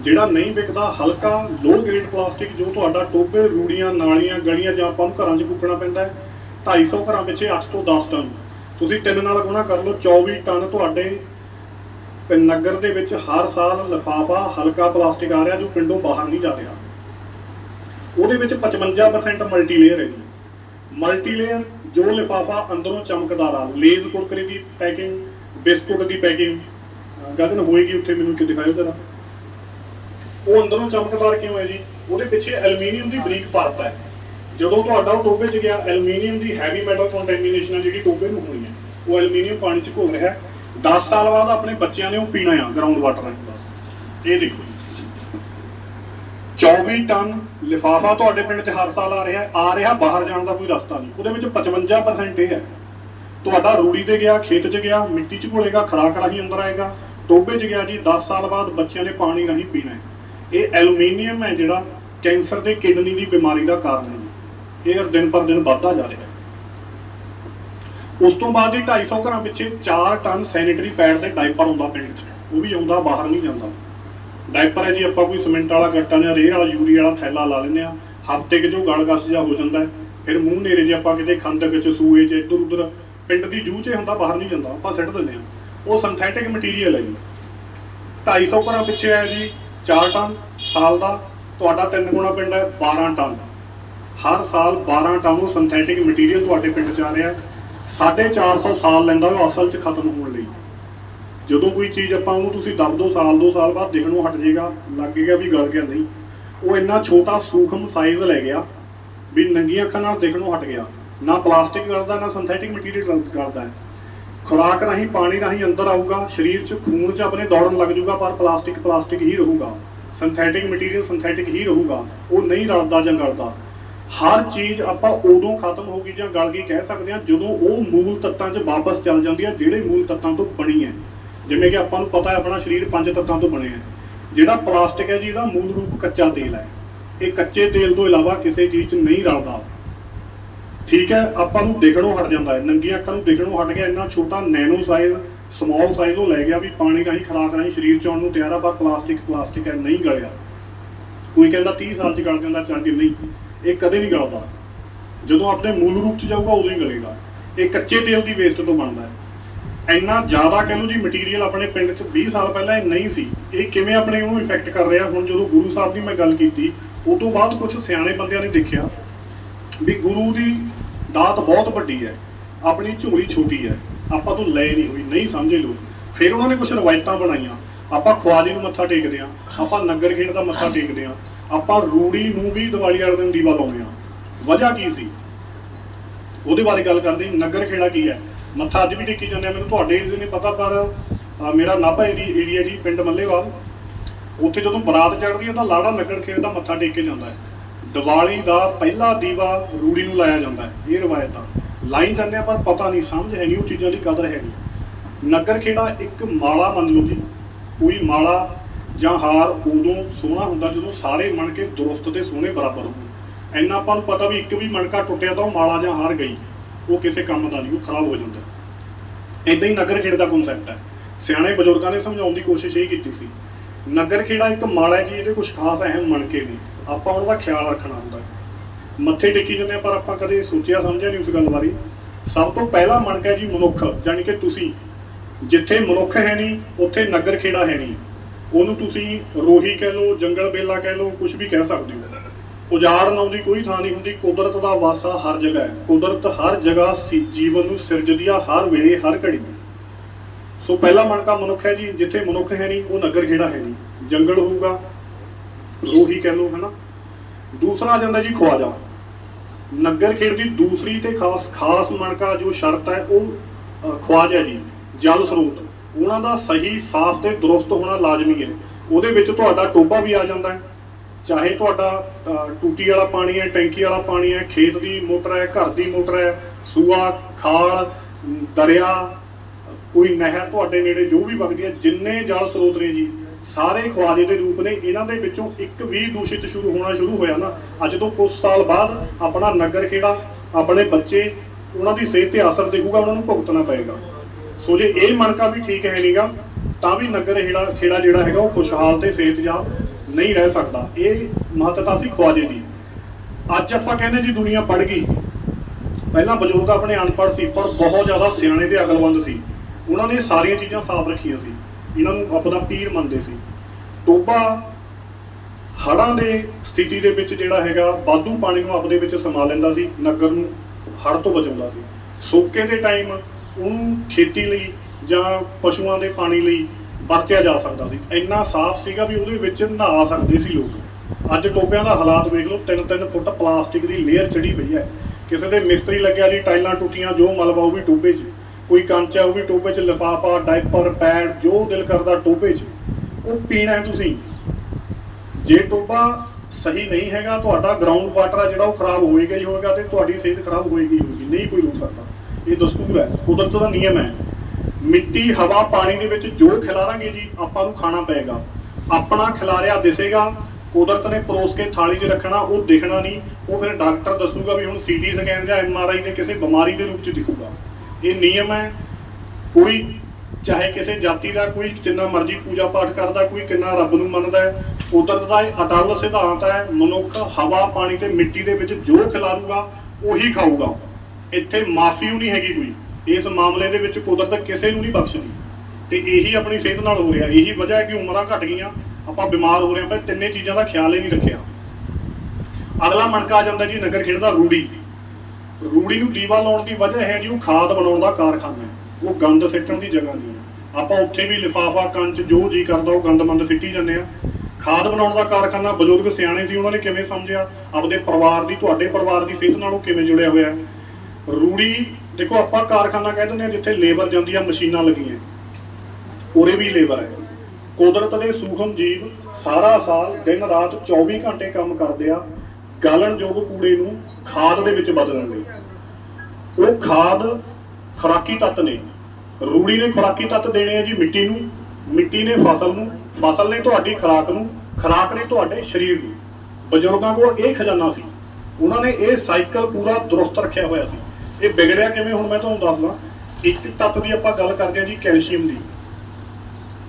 ਜਿਹੜਾ ਨਹੀਂ ਵਿਕਦਾ, ਹਲਕਾ ਲੋ ਗ੍ਰੇਡ ਪਲਾਸਟਿਕ ਜੋ ਤੁਹਾਡਾ ਟੋਬੇ ਰੂੜੀਆਂ, ਨਾਲੀਆਂ, ਗਲੀਆਂ ਜਾਂ ਆਪਾਂ ਨੂੰ ਘਰਾਂ 'ਚ ਫੂਕਣਾ ਪੈਂਦਾ ਹੈ 250 ਘਰਾਂ ਪਿੱਛੇ 8 ਤੋਂ 10 ਟਨ। ਤੁਸੀਂ ਤਿੰਨ ਨਾਲ ਗੁਣਾ ਕਰ ਲਓ 24 ਟਨ ਤੁਹਾਡੇ ਨਗਰ ਦੇ ਵਿੱਚ ਹਰ ਸਾਲ ਲਿਫਾਫਾ ਹਲਕਾ ਪਲਾਸਟਿਕ ਆ ਰਿਹਾ ਜੋ ਪਿੰਡੋਂ ਬਾਹਰ ਨਹੀਂ ਜਾ ਰਿਹਾ। ਉਹਦੇ ਵਿੱਚ 55% ਮਲਟੀ ਲੇਅਰ ਹੈ ਜੀ। ਮਲਟੀ ਲੇਅਰ ਜੋ ਲਿਫਾਫਾ ਅੰਦਰੋਂ ਚਮਕਦਾਰ ਆ ਲੇਜ਼ ਕੁਰਕਰੇ ਦੀ ਪੈਕਿੰਗ ਬਿਸਕੁਟ ਦੀ ਪੈਕਿੰਗ ਗਗਨ ਹੋਏਗੀ ਉੱਥੇ ਮੈਨੂੰ ਕਿ ਦਿਖਾਇਓ ਜਰਾ। ਉਹ ਅੰਦਰੋਂ ਚਮਕਦਾਰ ਕਿਉਂ ਹੈ ਜੀ? ਉਹਦੇ ਪਿੱਛੇ ਐਲੂਮੀਨੀਅਮ ਦੀ ਬਰੀਕ ਪਰਤ ਹੈ। ਜਦੋਂ ਤੁਹਾਡਾ ਉਹ ਟੋਬੇ 'ਚ ਗਿਆ ਐਲੂਮੀਨੀਅਮ ਦੀ ਹੈਵੀ ਮੈਟਲ ਕੰਟੈਮੀਨੇਸ਼ਨ ਹੈ ਜਿਹੜੀ ਟੋਬੇ ਨੂੰ ਹੋਣੀ ਹੈ ਉਹ ਐਲੂਮੀਨੀਅਮ ਪਾਣੀ 'ਚ ਘੁਲ ਰਿਹਾ। ਹੈ 10 ਸਾਲ ਬਾਅਦ ਆਪਣੇ ਬੱਚਿਆਂ ਨੇ ਉਹ ਪੀਣਾ ਆ ਗਰਾਊਂਡ ਵਾਟਰ ਹੈ ਇਹ ਦੇਖੋ 24 ਟਨ ਲਿਫਾਫਾ ਤੁਹਾਡੇ ਪਿੰਡ 'ਚ ਹਰ ਸਾਲ ਆ ਰਿਹਾ ਆ ਰਿਹਾ, ਬਾਹਰ ਜਾਣ ਦਾ ਕੋਈ ਰਸਤਾ ਨਹੀਂ। ਉਹਦੇ ਵਿੱਚ 55% ਇਹ ਹੈ ਤੁਹਾਡਾ ਰੂੜੀ ਤੇ ਗਿਆ, ਖੇਤ 'ਚ ਗਿਆ, ਮਿੱਟੀ 'ਚ ਘੁਲੇਗਾ ਖਰਾਕ ਰਾਹੀਂ ਅੰਦਰ ਆਏਗਾ। ਟੋਬੇ 'ਚ ਗਿਆ ਜੀ 10 ਸਾਲ ਬਾਅਦ ਬੱਚਿਆਂ ਨੇ ਪਾਣੀ ਰਾਹੀਂ ਪੀਣਾ ਹੈ। ਇਹ ਐਲੂਮੀਨੀਅਮ ਹੈ ਜਿਹੜਾ ਕੈਂਸਰ ਤੇ ਕਿਡਨੀ ਦੀ ਬਿਮਾਰੀ ਦਾ ਕਾਰਨ ਹੈ। ਇਹ ਦਿਨ ਪਰ ਦਿਨ ਵੱਧਦਾ ਜਾ ਰਿਹਾ ਹੈ। ਉਸ ਤੋਂ ਬਾਅਦ ਹੀ 250 ਘਰਾਂ ਪਿੱਛੇ 4 ਟਨ ਸੈਨੀਟਰੀ ਪੈਡ ਤੇ ਡਾਈਪਰ ਆਉਂਦਾ ਪਿੰਡ 'ਚ। ਉਹ ਵੀ ਆਉਂਦਾ, ਬਾਹਰ ਨਹੀਂ ਜਾਂਦਾ। ਡਾਈਪਰ ਹੈ ਜੀ, ਆਪਾਂ ਕੋਈ ਸਿਮੈਂਟ ਵਾਲਾ ਗੱਟਾ ਜਾਂ ਰੇਹ ਵਾਲਾ, ਯੂਰੀ ਵਾਲਾ ਥੈਲਾ ਲਾ ਲੈਂਦੇ ਆ ਹਫ਼ਤੇ ਚ ਜੋ ਗਲ ਗਸ ਜਾ ਹੋ ਜਾਂਦਾ ਫਿਰ ਮੂੰਹ ਨੇਰੇ ਜੇ ਆਪਾਂ ਕਿਤੇ ਖੰਦਕ ਚ ਸੂਏ ਚ, ਇੱਧਰ ਉੱਧਰ, ਪਿੰਡ ਦੀ ਜੂਹ 'ਚ ਹੁੰਦਾ, ਬਾਹਰ ਨਹੀਂ ਜਾਂਦਾ। ਆਪਾਂ ਸਿੱਟ ਦਿੰਦੇ ਆ ਉਹ ਸਿੰਥੈਟਿਕ ਮਟੀਰੀਅਲ ਹੈ ਜੀ। 250 ਘਰਾਂ ਪਿੱਛੇ ਹੈ ਜੀ 4 ਟਨ ਸਾਲ ਦਾ। ਤੁਹਾਡਾ ਤਿੰਨ ਗੁਣਾ ਪਿੰਡ ਹੈ 12 ਟਨ। ਹਰ ਸਾਲ 12 ਟਨ ਉਹ ਸਿੰਥੈਟਿਕ ਮਟੀਰੀਅਲ ਤੁਹਾਡੇ ਪਿੰਡ 'ਚ ਆ ਰਿਹਾ ਹੈ। 450 ਸਾਲ ਲੈਂਦਾ ਉਹ ਅਸਲ 'ਚ ਖਤਮ ਹੋਣ ਲਈ। ਜਦੋਂ ਕੋਈ ਚੀਜ਼ ਆਪਾਂ ਉਹਨੂੰ ਤੁਸੀਂ ਦੱਬ ਦੋ ਸਾਲ ਦੋ ਸਾਲ ਬਾਅਦ ਦੇਖਣ ਨੂੰ ਹਟ ਜਾਏਗਾ ਲੱਗੇਗਾ ਵੀ ਗਲ ਗਿਆ ਨਹੀਂ। ਉਹ ਇੰਨਾ ਛੋਟਾ ਸੂਖਮ ਸਾਈਜ਼ ਲੈ ਗਿਆ ਵੀ ਨੰਗੀਆਂ ਅੱਖਾਂ ਨਾਲ ਦੇਖਣੋਂ ਹਟ ਗਿਆ। ਨਾ ਪਲਾਸਟਿਕ ਗਲਦਾ, ਨਾ ਸਿੰਥੈਟਿਕ ਮਟੀਰੀਅਲ ਗਲਦਾ ਹੈ। ਖੁਰਾਕ ਰਾਹੀਂ, ਪਾਣੀ ਰਾਹੀਂ ਅੰਦਰ ਆਊਗਾ, ਸਰੀਰ 'ਚ ਖੂਨ 'ਚ ਆਪਣੇ ਦੌੜਨ ਲੱਗ ਜਾਊਗਾ, ਪਰ ਪਲਾਸਟਿਕ ਪਲਾਸਟਿਕ ਹੀ ਰਹੂਗਾ। ਸਿੰਥੈਟਿਕ ਮਟੀਰੀਅਲ ਸਿੰਥੈਟਿਕ ਹੀ ਰਹੂਗਾ। ਉਹ ਨਹੀਂ ਰਲਦਾ ਜਾਂ ਗਲਦਾ। ਹਰ ਚੀਜ਼ ਆਪਾਂ ਉਦੋਂ ਖਤਮ ਹੋ ਗਈ ਜਾਂ ਗਲ ਗਈ ਕਹਿ ਸਕਦੇ ਹਾਂ, ਜਦੋਂ ਉਹ ਮੂਲ ਤੱਤਾਂ 'ਚ ਵਾਪਸ ਚੱਲ ਜਾਂਦੀ ਹੈ ਜਿਹੜੇ ਮੂਲ ਤੱਤਾਂ ਤੋਂ ਬਣੀ ਹੈ ਜਿਵੇਂ ਕਿ ਆਪਾਂ ਨੂੰ ਪਤਾ ਹੈ ਆਪਣਾ ਸਰੀਰ ਪੰਜ ਤੱਤਾਂ ਤੋਂ ਬਣਿਆ ਹੈ ਜਿਹੜਾ ਪਲਾਸਟਿਕ ਹੈ ਜੀ, ਇਹਦਾ ਮੂਲ ਰੂਪ ਕੱਚਾ ਤੇਲ ਹੈ ਇਹ ਕੱਚੇ ਤੇਲ ਤੋਂ ਇਲਾਵਾ ਕਿਸੇ ਚੀਜ਼ 'ਚ ਨਹੀਂ ਰਲਦਾ। ਠੀਕ ਹੈ ਆਪਾਂ ਨੂੰ ਦੇਖਣੋਂ ਹਟ ਜਾਂਦਾ ਹੈ ਨੰਗੀਆਂ ਅੱਖਾਂ ਨੂੰ ਦੇਖਣੋਂ ਹਟ ਗਿਆ, ਇੰਨਾ ਛੋਟਾ ਨੈਨੋ ਸਾਈਜ਼ ਸਮਾਲ ਸਾਈਜ਼ ਉਹ ਲੈ ਗਿਆ ਵੀ ਪਾਣੀ ਰਾਹੀਂ, ਖਰਾਕ ਰਾਹੀਂ ਸਰੀਰ 'ਚ ਆਉਣ ਨੂੰ ਤਿਆਰ ਆ, ਪਰ ਪਲਾਸਟਿਕ ਪਲਾਸਟਿਕ ਹੈ ਨਹੀਂ ਗਲਿਆ। ਕੋਈ ਕਹਿੰਦਾ 30 ਸਾਲ 'ਚ ਗਲ ਜਾਂਦਾ, ਚੱਲ ਨਹੀਂ। ਇਹ ਕਦੇ ਨਹੀਂ ਗਲਦਾ। ਜਦੋਂ ਆਪਣੇ ਮੂਲ ਰੂਪ 'ਚ ਜਾਊਗਾ, ਉਦੋਂ ਹੀ ਗਲੇਗਾ। ਇਹ ਕੱਚੇ ਤੇਲ ਦੀ ਵੇਸਟ ਤੋਂ ਬਣਦਾ ਹੈ। ਇੰਨਾ ਜ਼ਿਆਦਾ ਕਹਿ ਲਓ ਜੀ ਮਟੀਰੀਅਲ ਆਪਣੇ ਪਿੰਡ 'ਚ 20 ਸਾਲ ਪਹਿਲਾਂ ਇਹ ਨਹੀਂ ਸੀ। ਇਹ ਕਿਵੇਂ ਆਪਣੇ ਉਹਨੂੰ ਇਫੈਕਟ ਕਰ ਰਿਹਾ? ਹੁਣ ਜਦੋਂ ਗੁਰੂ ਸਾਹਿਬ ਦੀ ਮੈਂ ਗੱਲ ਕੀਤੀ ਉਸ ਤੋਂ ਬਾਅਦ ਕੁਝ ਸਿਆਣੇ ਬੰਦਿਆਂ ਨੇ ਦੇਖਿਆ ਵੀ ਗੁਰੂ ਦੀ ਦਾਤ ਬਹੁਤ ਵੱਡੀ ਹੈ। ਆਪਣੀ ਝੋਲੀ ਛੋਟੀ ਹੈ। ਆਪਾਂ ਤੋਂ ਲੈ ਨਹੀਂ ਹੋਈ, ਨਹੀਂ ਸਮਝੇ ਲੋਕ ਫਿਰ ਉਹਨਾਂ ਨੇ ਕੁਝ ਰਵਾਇਤਾਂ ਬਣਾਈਆਂ। ਆਪਾਂ ਖਵਾਜੇ ਨੂੰ ਮੱਥਾ ਟੇਕਦੇ ਆ ਆਪਾਂ ਨਗਰ ਖੇਡ ਦਾ ਮੱਥਾ ਟੇਕਦੇ ਆ ਆਪਾਂ ਰੂੜੀ ਨੂੰ ਵੀ ਦੀਵਾਲੀ ਵਾਲੇ ਦਿਨ ਦੀਵਾ ਲਾਉਂਦੇ ਆ ਵਜ੍ਹਾ ਕੀ ਸੀ? ਉਹਦੇ ਬਾਰੇ ਗੱਲ ਕਰਦੇ ਹਾਂ, ਨਗਰ ਖੇੜਾ ਕੀ ਹੈ? ਮੱਥਾ ਅੱਜ ਵੀ ਟੇਕੀ ਜਾਂਦੇ ਆ ਮੈਨੂੰ ਤੁਹਾਡੇ ਏਰੀਏ ਨਹੀਂ ਪਤਾ ਪਰ ਮੇਰਾ ਨਾਭਾ ਏਰੀਆ ਜੀ ਪਿੰਡ ਮੱਲੇਵਾਲ। ਉੱਥੇ ਜਦੋਂ ਬਰਾਤ ਚੜ੍ਹਦੀ ਹੈ ਤਾਂ ਲਾੜਾ ਨਗਰ ਖੇੜ ਦਾ ਮੱਥਾ ਟੇਕ ਕੇ ਜਾਂਦਾ ਹੈ। ਦੀਵਾਲੀ ਦਾ ਪਹਿਲਾ ਦੀਵਾ ਰੂੜੀ ਨੂੰ ਲਾਇਆ ਜਾਂਦਾ ਹੈ। ਇਹ ਰਵਾਇਤ ਆ। ਲਾਈ ਜਾਂਦੇ ਆ ਪਰ ਪਤਾ ਨਹੀਂ ਸਮਝ ਹੈ ਨਹੀਂ ਉਹ ਚੀਜ਼ਾਂ ਦੀ ਕਦਰ ਹੈ ਨਹੀਂ। ਨਗਰ ਖੇੜਾ ਇੱਕ ਮਾਲਾ ਮੰਨ ਲਓ ਜੀ। ਕੋਈ ਮਾਲਾ ਜਾਂ ਹਾਰ ਉਦੋਂ ਸੋਹਣਾ ਹੁੰਦਾ ਜਦੋਂ ਸਾਰੇ ਮਣ ਕੇ ਦੁਰਸਤ ਤੇ ਸੋਹਣੇ ਬਰਾਬਰ ਹੋਣ। ਇੰਨਾ ਆਪਾਂ ਨੂੰ ਪਤਾ ਵੀ ਇੱਕ ਵੀ ਮਣਕਾ ਟੁੱਟਿਆ ਤਾਂ ਉਹ ਮਾਲਾ ਜਾਂ ਹਾਰ ਗਈ। ਉਹ ਕਿਸੇ ਕੰਮ ਦਾ ਨਹੀਂ, ਉਹ ਖਰਾਬ ਹੋ ਜਾਂਦਾ। ਇਦਾਂ ਹੀ ਨਗਰ ਖੇਡ ਦਾ ਕਨਸੈਪਟ ਹੈ। ਸਿਆਣੇ ਬਜ਼ੁਰਗਾਂ ਨੇ ਸਮਝਾਉਣ ਦੀ ਕੋਸ਼ਿਸ਼ ਇਹ ਕੀਤੀ ਸੀ। ਨਗਰ ਖੇੜਾ ਇੱਕ ਮਾਲਾ ਹੈ ਜੀ ਇਹਦੇ ਕੁਝ ਖਾਸ ਅਹਿਮ ਮਣਕੇ ਨੇ। ਆਪਾਂ ਉਹਦਾ ਖਿਆਲ ਰੱਖਣਾ ਹੁੰਦਾ ਮੱਥੇ ਟੇਕੀ ਜਾਂਦੇ ਆ ਪਰ ਆਪਾਂ ਕਦੇ ਸੋਚਿਆ, ਸਮਝਿਆ ਨਹੀਂ ਉਸ ਗੱਲ ਬਾਰੇ। ਸਭ ਤੋਂ ਪਹਿਲਾ ਮਣਕਾ ਹੈ ਜੀ ਮਨੁੱਖ ਯਾਨੀ ਕਿ ਤੁਸੀਂ। ਜਿੱਥੇ ਮਨੁੱਖ ਹੈ ਨਹੀਂ, ਉੱਥੇ ਨਗਰ ਖੇੜਾ ਹੈ ਨਹੀਂ। ਉਹਨੂੰ ਤੁਸੀਂ ਰੋਹੀ ਕਹਿ ਲਓ ਜੰਗਲ ਬੇਲਾ ਕਹਿ ਲਓ ਕੁਝ ਵੀ ਕਹਿ ਸਕਦੇ ਹੋ। ਉਜਾੜ ਨਾਉਂ ਕੋਈ ਥਾਂ ਨਹੀਂ ਹੁੰਦੀ ਕੁਦਰਤ ਦਾ ਵਾਸਾ ਹਰ ਜਗ੍ਹਾ ਹੈ। ਕੁਦਰਤ ਹਰ ਜਗ੍ਹਾ ਸੀ- ਜੀਵਨ ਨੂੰ ਸਿਰਜਦੀ ਆ ਹਰ ਵੇਲੇ ਹਰ ਘੜੀ ਸੋ ਪਹਿਲਾ ਮਣਕਾ ਮਨੁੱਖ ਹੈ ਜੀ ਜਿੱਥੇ ਮਨੁੱਖ ਹੈ ਨਹੀਂ ਉਹ ਨਗਰ ਖੇੜਾ ਹੈ ਨਹੀਂ। ਜੰਗਲ ਹੋਊਗਾ ਰੋਹੀ ਕਹਿ ਲਓ ਹਨਾ। ਦੂਸਰਾ ਆ ਜਾਂਦਾ ਜੀ ਖਵਾਜਾ। ਨਗਰ ਖੇਡ ਦੀ ਦੂਸਰੀ ਤੇ ਖਾਸ ਖਾਸ ਮਣਕਾ ਜੋ ਸ਼ਰਤ ਹੈ ਉਹ ਅ, ਖਵਾਜਾ ਜੀ ਜਲ ਸਰੋਤ। ਉਹਨਾਂ ਦਾ ਸਹੀ ਸਾਫ਼ ਤੇ ਦਰੁਸਤ ਹੋਣਾ ਲਾਜ਼ਮੀ ਹੈ। ਉਹਦੇ ਵਿੱਚ ਤੁਹਾਡਾ ਟੋਬਾ ਵੀ ਆ ਜਾਂਦਾ ਹੈ। ਚਾਹੇ ਤੁਹਾਡਾ ਅ, ਟੂਟੀ ਵਾਲਾ ਪਾਣੀ ਹੈ ਟੈਂਕੀ ਵਾਲਾ ਪਾਣੀ ਹੈ ਖੇਤ ਦੀ ਮੋਟਰ ਹੈ ਘਰ ਦੀ ਮੋਟਰ ਹੈ ਸੂਆ ਖਾਲ ਦਰਿਆ ਕੋਈ ਨਹਿਰ ਤੁਹਾਡੇ ਨੇੜੇ ਜੋ ਵੀ ਵਗਦੀ ਹੈ ਜਿੰਨੇ ਜਲ ਸਰੋਤ ਨੇ ਜੀ ਸਾਰੇ ਖਵਾਜੇ ਦੇ ਰੂਪ ਨੇ ਇਹਨਾਂ ਦੇ ਵਿੱਚੋਂ ਇੱਕ ਵੀ ਦੂਸ਼ਿਤ ਸ਼ੁਰੂ ਹੋਣਾ ਸ਼ੁਰੂ ਹੋਇਆ ਨਾ। ਅੱਜ ਤੋਂ ਕੁਝ ਸਾਲ ਬਾਅਦ ਆਪਣਾ ਨਗਰ ਕਿਹੜਾ ਆਪਣੇ ਬੱਚੇ ਉਹਨਾਂ ਦੀ ਸਿਹਤ ਤੇ ਅਸਰ ਦੇਖੂਗਾ ਉਹਨਾਂ ਨੂੰ ਭੁਗਤਣਾ ਪਏਗਾ। ਸੋ ਜੇ ਇਹ ਮਣਕਾ ਵੀ ਠੀਕ ਹੈ ਨਹੀਂਗਾ ਤਾਂ ਵੀ ਨਗਰ ਖੇੜਾ ਖੇੜਾ ਜਿਹੜਾ ਹੈਗਾ ਉਹ ਖੁਸ਼ਹਾਲ ਤੇ ਸਿਹਤਯਾਬ ਨਹੀਂ ਰਹਿ ਸਕਦਾ। ਇਹ ਮਹੱਤਤਾ ਸੀ ਖਵਾਜੇ ਦੀ। ਅੱਜ ਆਪਾਂ ਕਹਿੰਦੇ ਜੀ ਦੁਨੀਆ ਪੜ ਗਈ। ਪਹਿਲਾਂ ਬਜ਼ੁਰਗ ਆਪਣੇ ਅਨਪੜ੍ਹ ਸੀ, ਪਰ ਬਹੁਤ ਜ਼ਿਆਦਾ ਸਿਆਣੇ ਤੇ ਅਕਲਮੰਦ ਸੀ। ਉਹਨਾਂ ਨੇ ਸਾਰੀਆਂ ਚੀਜ਼ਾਂ ਸਾਫ਼ ਰੱਖੀਆਂ ਸੀ। ਇਹਨਾਂ ਨੂੰ ਆਪਣਾ ਪੀਰ ਮੰਨਦੇ ਸੀ। ਟੋਬਾ ਹੜ੍ਹਾਂ ਦੇ ਸਥਿਤੀ ਦੇ ਵਿੱਚ ਜਿਹੜਾ ਹੈਗਾ, ਵਾਧੂ ਪਾਣੀ ਨੂੰ ਆਪਦੇ ਵਿੱਚ ਸਮਾ ਲੈਂਦਾ ਸੀ, ਨਗਰ ਨੂੰ ਹੜ ਤੋਂ ਬਚਾਉਂਦਾ ਸੀ। ਸੋਕੇ ਦੇ ਟਾਈਮ ਉਹਨੂੰ ਖੇਤੀ ਲਈ ਜਾਂ ਪਸ਼ੂਆਂ ਦੇ ਪਾਣੀ ਲਈ ਵਰਤਿਆ ਜਾ ਸਕਦਾ ਸੀ। ਇੰਨਾ ਸਾਫ਼ ਸੀਗਾ ਵੀ ਉਹਦੇ ਵਿੱਚ ਨਹਾ ਸਕਦੇ ਸੀ ਲੋਕ। ਅੱਜ ਟੋਬਿਆਂ ਦਾ ਹਾਲਾਤ ਵੇਖ ਲਓ 3-3 ਫੁੱਟ ਪਲਾਸਟਿਕ ਦੀ ਲੇਅਰ ਚੜੀ ਪਈ ਹੈ। ਕਿਸੇ ਦੇ ਮਿਸਤਰੀ ਲੱਗਿਆ ਜੀ, ਟਾਈਲਾਂ ਟੁੱਟੀਆਂ, ਜੋ ਮਲਬਾ ਉਹ ਵੀ ਟੋਬੇ 'ਚ। ਕੋਈ ਕੰਚ ਹੈ ਉਹ ਵੀ ਟੋਬੇ 'ਚ, ਲਿਫਾਫਾ ਡਾਈਪਰ ਪੈਡ, ਜੋ ਦਿਲ ਕਰਦਾ ਟੋਬੇ 'ਚ। ਉਹ ਪੀਣਾ ਹੈ ਤੁਸੀਂ। ਜੇ ਟੋਬਾ ਸਹੀ ਨਹੀਂ ਹੈਗਾ, ਤੁਹਾਡਾ ਗਰਾਊਂਡ ਵਾਟਰ ਆ ਜਿਹੜਾ ਉਹ ਖਰਾਬ ਹੋਏਗਾ ਹੀ ਹੋਏਗਾ ਤੇ ਤੁਹਾਡੀ ਸਿਹਤ ਖਰਾਬ ਹੋਏਗੀ ਹੀ ਹੋਏਗੀ। ਨਹੀਂ ਕੋਈ ਰੋਕ ਸਕਦਾ। ਇਹ ਦਸਤੂਰ ਹੈ ਕੁਦਰਤ ਦਾ ਨਿਯਮ ਹੈ। ਮਿੱਟੀ, ਹਵਾ, ਪਾਣੀ ਦੇ ਵਿੱਚ ਜੋ ਖਿਲਾਰਾਂਗੇ ਜੀ, ਆਪਾਂ ਨੂੰ ਖਾਣਾ ਪਏਗਾ। ਆਪਣਾ ਖਿਲਾਰਿਆ ਦਿਸੇਗਾ, ਕੁਦਰਤ ਨੇ ਪਰੋਸ ਕੇ ਥਾਲੀ 'ਚ ਰੱਖਣਾ, ਉਹ ਦਿਖਣਾ ਨਹੀਂ। ਉਹ ਫਿਰ ਡਾਕਟਰ ਦੱਸੂਗਾ ਵੀ ਹੁਣ ਸੀਟੀ ਸਕੈਨ ਜਾਂ ਐਮਆਰਆਈ ਦੇ ਕਿਸੇ ਬਿਮਾਰੀ ਦੇ ਰੂਪ 'ਚ ਦਿਖੂਗਾ। ਇਹ ਨਿਯਮ ਹੈ। ਕੋਈ, ਚਾਹੇ ਕਿਸੇ ਜਾਤੀ ਦਾ, ਕੋਈ ਜਿੰਨਾ ਮਰਜ਼ੀ ਪੂਜਾ ਪਾਠ ਕਰਦਾ, ਕੋਈ ਕਿੰਨਾ ਰੱਬ ਨੂੰ ਮੰਨਦਾ ਹੈ, ਕੁਦਰਤ ਦਾ ਇਹ ਅਟਲ ਸਿਧਾਂਤ ਹੈ, ਮਨੁੱਖ ਹਵਾ, ਪਾਣੀ ਤੇ ਮਿੱਟੀ ਦੇ ਵਿੱਚ ਜੋ ਖਿਲਾਰੂਗਾ, ਉਹੀ ਖਾਊਗਾ। ਇੱਥੇ ਮਾਫੀ ਵੀ ਨਹੀਂ ਹੈਗੀ ਕੋਈ। ਇਸ ਮਾਮਲੇ ਦੇ ਵਿੱਚ ਕੁਦਰਤ ਕਿਸੇ ਨੂੰ ਨਹੀਂ ਬਖਸ਼ਦੀ। ਤੇ ਇਹੀ ਆਪਣੀ ਸਿਹਤ ਨਾਲ ਹੋ ਰਿਹਾ। ਇਹੀ ਵਜ੍ਹਾ ਹੈ ਕਿ ਉਮਰਾਂ ਘਟ ਗਈਆਂ। ਆਪਾਂ ਬਿਮਾਰ ਹੋ ਰਹੇ ਹਾਂ, ਪਰ ਤਿੰਨੇ ਚੀਜ਼ਾਂ ਦਾ ਖਿਆਲ ਹੀ ਨਹੀਂ ਰੱਖਿਆ। ਅਗਲਾ ਮਣਕਾ ਆ ਜਾਂਦਾ ਜੀ, ਨਗਰ ਖੇਡ ਦਾ ਰੂੜੀ। ਰੂੜੀ ਨੂੰ ਦੀਵਾ ਲਾਉਣ ਦੀ ਵਜ੍ਹਾ ਹੈ ਜੀ, ਉਹ ਖਾਦ ਬਣਾਉਣ ਦਾ ਕਾਰਖਾਨਾ ਹੈ। ਉਹ ਗੰਦ ਸਿੱਟਣ ਦੀ ਜਗ੍ਹਾ ਨਹੀਂ ਹੈ। ਆਪਾਂ ਉੱਥੇ ਵੀ ਲਿਫਾਫਾ, ਕੰਚ, ਜੋ ਜੀ ਕਰਦਾ, ਉਹ ਗੰਦਮੰਦ ਸਿੱਟੀ ਜਾਂਦੇ ਆ ਖਾਦ ਬਣਾਉਣ ਦਾ ਕਾਰਖਾਨਾ ਬਜ਼ੁਰਗ ਸਿਆਣੇ ਸੀ, ਉਹਨਾਂ ਨੇ ਕਿਵੇਂ ਸਮਝਿਆ? ਆਪਦੇ ਪਰਿਵਾਰ ਦੀ, ਤੁਹਾਡੇ ਪਰਿਵਾਰ ਦੀ ਸਿਹਤ ਨਾਲ ਉਹ ਕਿਵੇਂ ਜੁੜਿਆ ਹੋਇਆ ਹੈ? ਰੂੜੀ, ਦੇਖੋ ਆਪਾਂ ਕਾਰਖਾਨਾ ਕਹਿ ਦਿੰਦੇ ਆ ਜਿੱਥੇ ਲੇਬਰ ਜਾਂਦੀ ਆ, ਮਸ਼ੀਨਾਂ ਲੱਗੀਆਂ। ਉਰੇ ਵੀ ਲੇਬਰ ਹੈ। ਕੁਦਰਤ ਦੇ ਸੂਖਮ ਜੀਵ ਸਾਰਾ ਸਾਲ, ਦਿਨ ਰਾਤ 24 ਘੰਟੇ ਕੰਮ ਕਰਦੇ ਆ। ਗਾਲਣਯੋਗ ਕੂੜੇ ਨੂੰ ਖਾਦ ਦੇ ਵਿੱਚ ਬਦਲਣ ਲਈ। ਉਹ ਖਾਦ ਖੁਰਾਕੀ ਤੱਤ ਨੇ। ਰੂੜੀ ਨੇ ਖੁਰਾਕੀ ਤੱਤ ਦੇਣੇ ਆ ਜੀ ਮਿੱਟੀ ਨੂੰ। ਮਿੱਟੀ ਨੇ ਫਸਲ ਨੂੰ। ਫਸਲ ਨੇ ਤੁਹਾਡੀ ਖੁਰਾਕ ਨੂੰ। ਖੁਰਾਕ ਨੇ ਤੁਹਾਡੇ ਸਰੀਰ ਨੂੰ। ਬਜ਼ੁਰਗਾਂ ਕੋਲ ਇਹ ਖਜ਼ਾਨਾ ਸੀ। ਉਹਨਾਂ ਨੇ ਇਹ ਸਾਈਕਲ ਪੂਰਾ ਦਰੁਸਤ ਰੱਖਿਆ ਹੋਇਆ ਸੀ। ਇਹ ਵਿਗੜਿਆ ਕਿਵੇਂ? ਹੁਣ ਮੈਂ ਤੁਹਾਨੂੰ ਦੱਸਦਾ। ਇੱਕ ਤੱਤ ਦੀ ਆਪਾਂ ਗੱਲ ਕਰਦੇ ਹਾਂ ਜੀ ਕੈਲਸ਼ੀਅਮ ਦੀ।